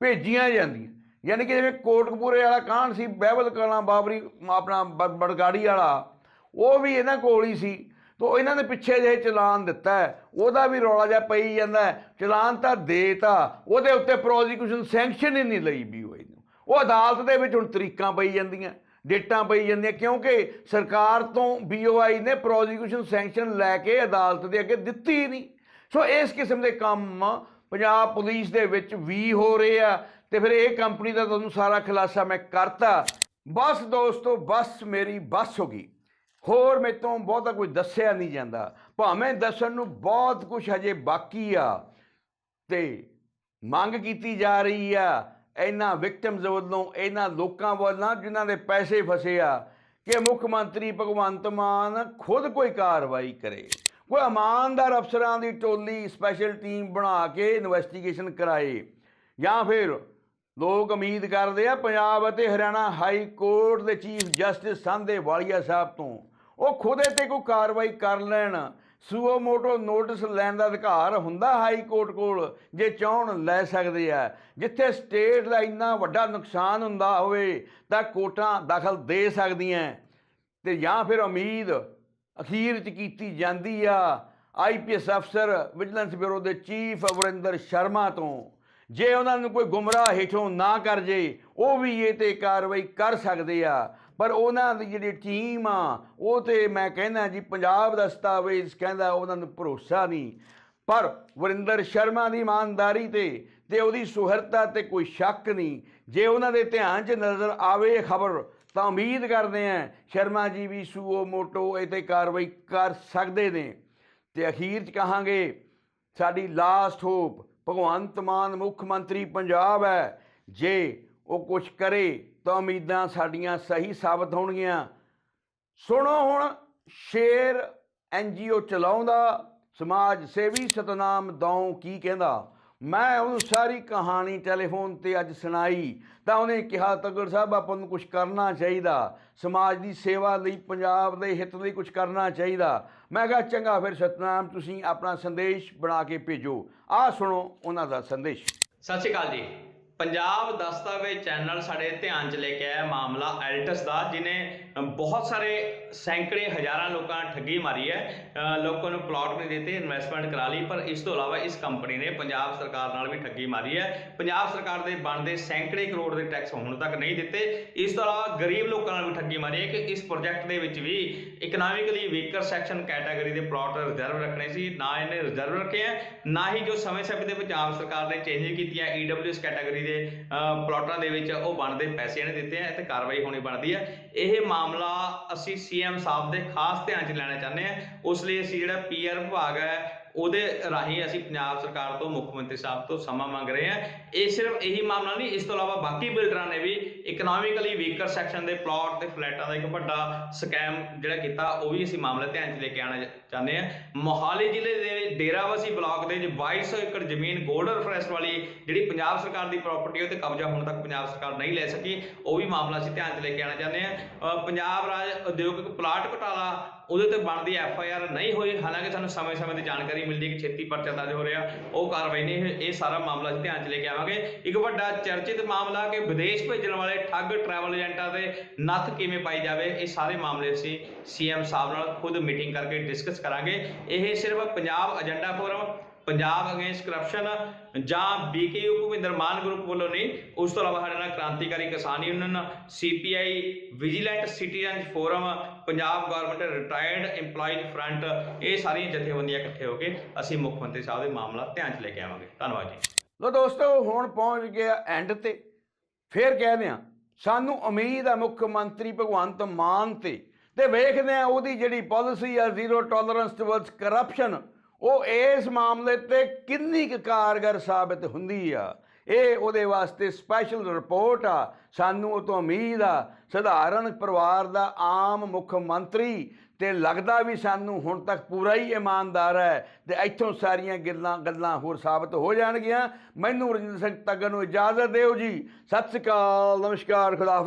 Speaker 1: ਭੇਜੀਆਂ ਜਾਂਦੀਆਂ। ਯਾਨੀ ਕਿ ਜਿਵੇਂ ਕੋਟਕਪੂਰੇ ਵਾਲਾ ਕਾਂਡ ਸੀ, ਬਹਿਬਲ ਕਲਾਂ ਬਾਬਰੀ, ਆਪਣਾ ਬ- ਬੜਗਾੜੀ ਵਾਲਾ, ਉਹ ਵੀ ਇਹਨਾਂ ਕੋਲ ਹੀ ਸੀ। ਤੋ ਇਹਨਾਂ ਨੇ ਪਿੱਛੇ ਜਿਹੇ ਚਲਾਨ ਦਿੱਤਾ ਉਹਦਾ ਵੀ ਰੌਲਾ ਜਿਹਾ ਪਈ ਜਾਂਦਾ ਚਲਾਨ ਤਾਂ ਦੇਤਾ। ਉਹਦੇ ਉੱਤੇ ਪ੍ਰੋਸੀਕਿਊਸ਼ਨ ਸੈਂਕਸ਼ਨ ਹੀ ਨਹੀਂ ਲਈ BOI ਨੂੰ ਉਹ ਅਦਾਲਤ ਦੇ ਵਿੱਚ ਹੁਣ ਤਰੀਕਾਂ ਪਈ ਜਾਂਦੀਆਂ, ਡੇਟਾਂ ਪਈ ਜਾਂਦੀਆਂ, ਕਿਉਂਕਿ ਸਰਕਾਰ ਤੋਂ BOI ਨੇ ਪ੍ਰੋਸੀਕਿਊਸ਼ਨ ਸੈਂਕਸ਼ਨ ਲੈ ਕੇ ਅਦਾਲਤ ਦੇ ਅੱਗੇ ਦਿੱਤੀ ਹੀ ਨਹੀਂ। ਸੋ ਇਸ ਕਿਸਮ ਦੇ ਕੰਮ ਪੰਜਾਬ ਪੁਲਿਸ ਦੇ ਵਿੱਚ ਵੀ ਹੋ ਰਹੇ ਆ ਤੇ ਫਿਰ ਇਹ ਕੰਪਨੀ ਦਾ ਤੁਹਾਨੂੰ ਸਾਰਾ ਖੁਲਾਸਾ ਮੈਂ ਕਰਤਾ। ਬਸ ਦੋਸਤੋ, ਬਸ ਮੇਰੀ ਬਸ ਹੋ ਗਈ। ਹੋਰ ਮੇਰੇ ਤੋਂ ਬਹੁਤਾ ਕੁਝ ਦੱਸਿਆ ਨਹੀਂ ਜਾਂਦਾ। ਭਾਵੇਂ ਦੱਸਣ ਨੂੰ ਬਹੁਤ ਕੁਝ ਹਜੇ ਬਾਕੀ ਆ ਤੇ ਮੰਗ ਕੀਤੀ ਜਾ ਰਹੀ ਆ ਇਹਨਾਂ ਵਿਕਟਮਸ ਵੱਲੋਂ, ਇਹਨਾਂ ਲੋਕਾਂ ਵੱਲੋਂ ਜਿਨ੍ਹਾਂ ਦੇ ਪੈਸੇ ਫਸੇ ਆ ਕਿ ਮੁੱਖ ਮੰਤਰੀ ਭਗਵੰਤ ਮਾਨ ਖੁਦ ਕੋਈ ਕਾਰਵਾਈ ਕਰੇ। ਕੋਈ ਇਮਾਨਦਾਰ ਅਫਸਰਾਂ ਦੀ ਟੋਲੀ ਸਪੈਸ਼ਲ ਟੀਮ ਬਣਾ ਕੇ ਇਨਵੈਸਟੀਗੇਸ਼ਨ ਕਰਾਏ। ਜਾਂ ਫਿਰ ਲੋਕ ਉਮੀਦ ਕਰਦੇ ਆ ਪੰਜਾਬ ਅਤੇ ਹਰਿਆਣਾ ਹਾਈ ਕੋਰਟ ਦੇ ਚੀਫ ਜਸਟਿਸ ਸੰਦੇ ਵਾਲੀਆ ਸਾਹਿਬ ਤੋਂ ਉਹ ਖੁਦ ਤੇ ਕੋਈ ਕਾਰਵਾਈ ਕਰ ਲੈਣ। ਸੂਓ ਮੋਟੋ ਨੋਟਿਸ ਲੈਣ ਦਾ ਅਧਿਕਾਰ ਹੁੰਦਾ ਹਾਈ ਕੋਰਟ ਕੋਲ, ਜੇ ਚਾਹਣ ਲੈ ਸਕਦੇ ਆ। ਜਿੱਥੇ ਸਟੇਟ ਦਾ ਇੰਨਾ ਵੱਡਾ ਨੁਕਸਾਨ ਹੁੰਦਾ ਹੋਵੇ ਤਾਂ ਕੋਰਟਾਂ ਦਖਲ ਦੇ ਸਕਦੀਆਂ। ਤੇ ਜਾਂ ਫਿਰ ਉਮੀਦ ਅਖੀਰ 'ਚ ਕੀਤੀ ਜਾਂਦੀ ਆ ਆਈਪੀਐਸ ਅਫਸਰ ਵਿਜੀਲੈਂਸ ਬਿਊਰੋ ਦੇ ਚੀਫ ਅਵਰਿੰਦਰ ਸ਼ਰਮਾ ਤੋਂ। ਜੇ ਉਹਨਾਂ ਨੂੰ ਕੋਈ ਗੁੰਮਰਾਹ ਹੇਠੋਂ ਨਾ ਕਰ ਜੇ, ਉਹ ਵੀ ਇਹ ਤੇ ਕਾਰਵਾਈ ਕਰ ਸਕਦੇ ਆ। ਪਰ ਉਹਨਾਂ ਦੀ ਜਿਹੜੀ ਟੀਮ ਆ, ਉਹ ਤੇ ਮੈਂ ਕਹਿੰਦਾ ਜੀ, ਪੰਜਾਬ ਦਾ ਦਸਤਾਵੇਜ਼ ਕਹਿੰਦਾ ਉਹਨਾਂ ਨੂੰ ਭਰੋਸਾ ਨਹੀਂ। ਪਰ ਵਰਿੰਦਰ ਸ਼ਰਮਾ ਦੀ ਇਮਾਨਦਾਰੀ ਤੇ ਤੇ ਉਹਦੀ ਸੁਹਰਤਾ ਤੇ ਕੋਈ ਸ਼ੱਕ ਨਹੀਂ। ਜੇ ਉਹਨਾਂ ਦੇ ਧਿਆਨ 'ਚ ਨਜ਼ਰ ਆਵੇ ਖਬਰ ਤਾਂ ਉਮੀਦ ਕਰਦੇ ਆ ਸ਼ਰਮਾ ਜੀ ਵੀ ਸੂਓ ਮੋਟੋ ਇਹ ਤੇ ਕਾਰਵਾਈ ਕਰ ਸਕਦੇ ਨੇ। ਤੇ ਅਖੀਰ 'ਚ ਕਹਾਂਗੇ, ਸਾਡੀ ਲਾਸਟ ਹੋਪ ਭਗਵੰਤ ਮਾਨ ਮੁੱਖ ਮੰਤਰੀ ਪੰਜਾਬ ਹੈ। ਜੇ ਉਹ ਕੁਝ ਕਰੇ ਤਾਂ ਉਮੀਦਾਂ ਸਾਡੀਆਂ ਸਹੀ ਸਾਬਤ ਹੋਣਗੀਆਂ। ਸੁਣੋ ਹੁਣ, ਸ਼ੇਰ ਐਨਜੀਓ ਚਲਾਉਂਦਾ, ਸਮਾਜ ਸੇਵੀ ਸਤਨਾਮ ਦੌਂ ਕੀ ਕਹਿੰਦਾ? ਮੈਂ ਉਹਨੂੰ ਸਾਰੀ ਕਹਾਣੀ ਟੈਲੀਫੋਨ ਤੇ ਅੱਜ ਸੁਣਾਈ। ਤਾਂ ਉਹਨੇ ਕਿਹਾ, ਤਗੜ ਸਾਹਿਬ, ਆਪਾਂ ਨੂੰ ਕੁਝ ਕਰਨਾ ਚਾਹੀਦਾ। ਸਮਾਜ ਦੀ ਸੇਵਾ ਲਈ, ਪੰਜਾਬ ਦੇ ਹਿੱਤ ਲਈ ਕੁਝ ਕਰਨਾ ਚਾਹੀਦਾ। ਮੈਂ ਕਿਹਾ, ਚੰਗਾ, ਫਿਰ ਸਤਨਾਮ, ਤੁਸੀਂ ਆਪਣਾ ਸੰਦੇਸ਼ ਬਣਾ ਕੇ ਭੇਜੋ। ਆਹ ਸੁਣੋ ਉਹਨਾਂ ਦਾ ਸੰਦੇਸ਼।
Speaker 2: ਸਤਿ ਸ਼੍ਰੀ ਅਕਾਲ ਜੀ। ਪੰਜਾਬ ਦਸਤਾਵੇਜ਼ ਚੈਨਲ ਸਾਡੇ ਧਿਆਨ 'ਚ ਲੈ ਕੇ ਆਇਆ ਮਾਮਲਾ ਐਲਟਸ ਦਾ ਜਿਨੇ ਬਹੁਤ ਸਾਰੇ ਸੈਂਕੜੇ ਹਜ਼ਾਰਾਂ ਲੋਕਾਂ ਠੱਗੀ ਮਾਰੀ ਹੈ। ਲੋਕਾਂ ਨੂੰ ਪਲਾਟ ਨਹੀਂ ਦਿੱਤੇ ਇਨਵੈਸਟਮੈਂਟ ਕਰਾ ਲਈ, ਪਰ ਇਸ ਤੋਂ ਇਲਾਵਾ ਇਸ ਕੰਪਨੀ ਨੇ ਪੰਜਾਬ ਸਰਕਾਰ ਨਾਲ ਵੀ ਠੱਗੀ ਮਾਰੀ ਹੈ। ਪੰਜਾਬ ਸਰਕਾਰ ਦੇ ਬਣਦੇ ਸੈਂਕੜੇ ਕਰੋੜ ਦੇ ਟੈਕਸ ਹੁਣ ਤੱਕ ਨਹੀਂ ਦਿੱਤੇ। ਇਸ ਤੋਂ ਇਲਾਵਾ ਗਰੀਬ ਲੋਕਾਂ ਨਾਲ ਵੀ ਠੱਗੀ ਮਾਰੀ ਹੈ ਕਿ ਇਸ ਪ੍ਰੋਜੈਕਟ ਦੇ ਵਿੱਚ ਵੀ ਇਕਨੋਮਿਕਲੀ ਵੀਕਰ ਸੈਕਸ਼ਨ ਕੈਟਾਗਰੀ ਦੇ ਪਲਾਟ ਰਿਜ਼ਰਵ ਰੱਖਣੇ ਸੀ। ਨਾ ਇਹਨੇ ਰਿਜ਼ਰਵ ਰੱਖੇ ਹੈ, ਨਾ ਹੀ ਜੋ ਸਮੇਂ ਸਮੇਂ ਤੇ ਪੰਜਾਬ ਸਰਕਾਰ ਨੇ ਚੇਂਜ ਕੀਤੀਆਂ ਈਡਬਲਯੂਐਸ ਕੈਟਾਗਰੀ ਦੇ ਅਹ, ਪਲਾਟਾਂ ਦੇ ਵਿੱਚ ਉਹ ਬਣਦੇ ਪੈਸੇ ਇਹਨੇ ਦਿੱਤੇ ਆ ਤੇ ਕਾਰਵਾਈ ਹੋਣੀ ਬਣਦੀ ਹੈ ਇਹ ਮਾਮਲਾ ਅਸੀਂ ਸੀਐਮ ਸਾਹਿਬ ਦੇ ਖਾਸ ਧਿਆਨ 'ਚ ਲੈਣਾ ਚਾਹੁੰਦੇ ਆ। ਉਸ ਲਈ ਅਸੀਂ ਜਿਹੜਾ ਪੀਆਰ ਵਿਭਾਗ ਹੈ ਉਹਦੇ ਰਾਹੀਂ ਅਸੀਂ ਪੰਜਾਬ ਸਰਕਾਰ ਤੋਂ, ਮੁੱਖ ਮੰਤਰੀ ਸਾਹਿਬ ਤੋਂ ਸਮਾਂ ਮੰਗ ਰਹੇ ਹਾਂ। ਇਹ ਸਿਰਫ ਇਹੀ ਮਾਮਲਾ ਨਹੀਂ, ਇਸ ਤੋਂ ਇਲਾਵਾ ਬਾਕੀ ਬਿਲਡਰਾਂ ਨੇ ਵੀ ਇਕਨੋਮਿਕਲੀ ਵੀਕਰ ਸੈਕਸ਼ਨ ਦੇ ਪਲਾਟ ਤੇ ਫਲੈਟਾਂ ਦਾ ਇੱਕ ਵੱਡਾ ਸਕੈਮ ਜਿਹੜਾ ਕੀਤਾ, ਉਹ ਵੀ ਅਸੀਂ ਮਾਮਲਾ ਧਿਆਨ 'ਚ ਲੈ ਕੇ ਆਉਣਾ ਚਾਹੁੰਦੇ ਹਾਂ। ਮੋਹਾਲੀ ਜ਼ਿਲ੍ਹੇ ਦੇ ਡੇਰਾਵਸੀ ਬਲਾਕ ਦੇ ਵਿੱਚ 2200 ਏਕੜ ਜ਼ਮੀਨ ਗੋਲਡਨ ਫੋਰੈਸਟ ਵਾਲੀ ਜਿਹੜੀ ਪੰਜਾਬ ਸਰਕਾਰ ਦੀ ਪ੍ਰਾਪਰਟੀ ਉਹ ਤੇ ਕਬਜ਼ਾ ਹੁਣ ਤੱਕ ਪੰਜਾਬ ਸਰਕਾਰ ਨਹੀਂ ਲੈ ਸਕੀ। ਉਹ ਵੀ ਮਾਮਲਾ ਅਸੀਂ ਧਿਆਨ 'ਚ ਲੈ ਕੇ ਆਉਣਾ ਚਾਹੁੰਦੇ ਹਾਂ। ਪੰਜਾਬ ਰਾਜ ਉਦਯੋਗਿਕ ਪਲਾਟ ਘੁਟਾਲਾ ਉਹਦੇ ਤੇ ਬਣਦੀ ਐਫ ਆਈ ਆਰ ਨਹੀਂ ਹੋਈ, ਹਾਲਾਂਕਿ ਸਾਨੂੰ ਸਮੇਂ-ਸਮੇਂ ਤੇ ਜਾਣਕਾਰੀ ਮਿਲਦੀ ਹੈ ਕਿ ਛੇਤੀ ਪਰਚਾ ਦਰਜ ਹੋ ਰਿਹਾ, ਉਹ ਕਾਰਵਾਈ ਨਹੀਂ ਹੋਈ। ਇਹ ਸਾਰਾ ਮਾਮਲਾ ਅਸੀਂ ਧਿਆਨ 'ਚ ਲੈ ਕੇ ਆਵਾਂਗੇ ਇੱਕ ਵੱਡਾ ਚਰਚਿਤ ਮਾਮਲਾ ਕਿ ਵਿਦੇਸ਼ ਭੇਜਣ ਵਾਲੇ ਠੱਗ ਟਰੈਵਲ ਏਜੰਟਾਂ ਦੇ ਨੱਥ ਕਿਵੇਂ ਪਾਈ ਜਾਵੇ, ਇਹ ਸਾਰੇ ਮਾਮਲੇ ਅਸੀਂ ਸੀਐਮ ਸਾਹਿਬ ਨਾਲ ਖੁਦ ਮੀਟਿੰਗ ਕਰਕੇ ਡਿਸਕਸ ਕਰਾਂਗੇ ਇਹ ਸਿਰਫ Punjab agenda forum Punjab against corruption ਜਾਂ ਬੀਕੇਯੂ ਭੁਪਿੰਦਰ ਮਾਨ ਗਰੁੱਪ ਵੱਲੋਂ ਨਹੀਂ, ਉਸ ਤੋਂ ਇਲਾਵਾ ਸਾਡੇ ਨਾਲ Krantikari Kisan union CPI vigilant citizen forum Punjab government retired EMPLOYEES front ਇਹ ਸਾਰੀਆਂ ਜਥੇਬੰਦੀਆਂ ਇਕੱਠੇ ਹੋ ਕੇ ਅਸੀਂ ਮੁੱਖ ਮੰਤਰੀ ਸਾਹਿਬ ਦੇ ਮਾਮਲਾ ਧਿਆਨ 'ਚ ਲੈ ਕੇ ਆਵਾਂਗੇ। ਧੰਨਵਾਦ ਜੀ।
Speaker 1: ਲੋ ਦੋਸਤੋ, ਹੁਣ ਪਹੁੰਚ ਗਿਆ ਐਂਡ ਤੇ। ਫੇਰ ਕਹਿੰਦੇ ਆ ਸਾਨੂੰ ਉਮੀਦ ਆ ਮੁੱਖ ਮੰਤਰੀ ਭਗਵੰਤ ਮਾਨ ਤੇ। ਤੇ ਵੇਖਦੇ ਆ ਉਹਦੀ ਜਿਹੜੀ ਪਾਲਿਸੀ ਆ ਜ਼ੀਰੋ ਟੋਲਰੈਂਸ ਟੁਵਰਡਸ ਕਰਪਸ਼ਨ ਉਹ ਇਸ ਮਾਮਲੇ ਤੇ ਕਿੰਨੀ ਕੁ ਕਾਰਗਰ ਸਾਬਤ ਹੁੰਦੀ ਆ? ਇਹ ਉਹਦੇ ਵਾਸਤੇ ਸਪੈਸ਼ਲ ਰਿਪੋਰਟ ਆ। ਸਾਨੂੰ ਉਹ ਤੋਂ ਉਮੀਦ ਆ। ਸਧਾਰਨ ਪਰਿਵਾਰ ਦਾ ਆਮ ਮੁੱਖ ਮੰਤਰੀ ਤੇ ਲੱਗਦਾ ਵੀ ਸਾਨੂੰ ਹੁਣ ਤੱਕ ਪੂਰਾ ਹੀ ਇਮਾਨਦਾਰ ਹੈ ਤੇ ਇੱਥੋਂ ਸਾਰੀਆਂ ਗੱਲਾਂ ਗੱਲਾਂ ਹੋਰ ਸਾਬਤ ਹੋ ਜਾਣਗੀਆਂ। ਮੈਨੂੰ ਰਜਿੰਦਰ ਸਿੰਘ ਤੱਗਰ ਨੂੰ ਇਜਾਜ਼ਤ ਦਿਓ ਜੀ। ਸਤਿ ਸ੍ਰੀ ਅਕਾਲ। ਨਮਸਕਾਰ। ਖੁਦਾ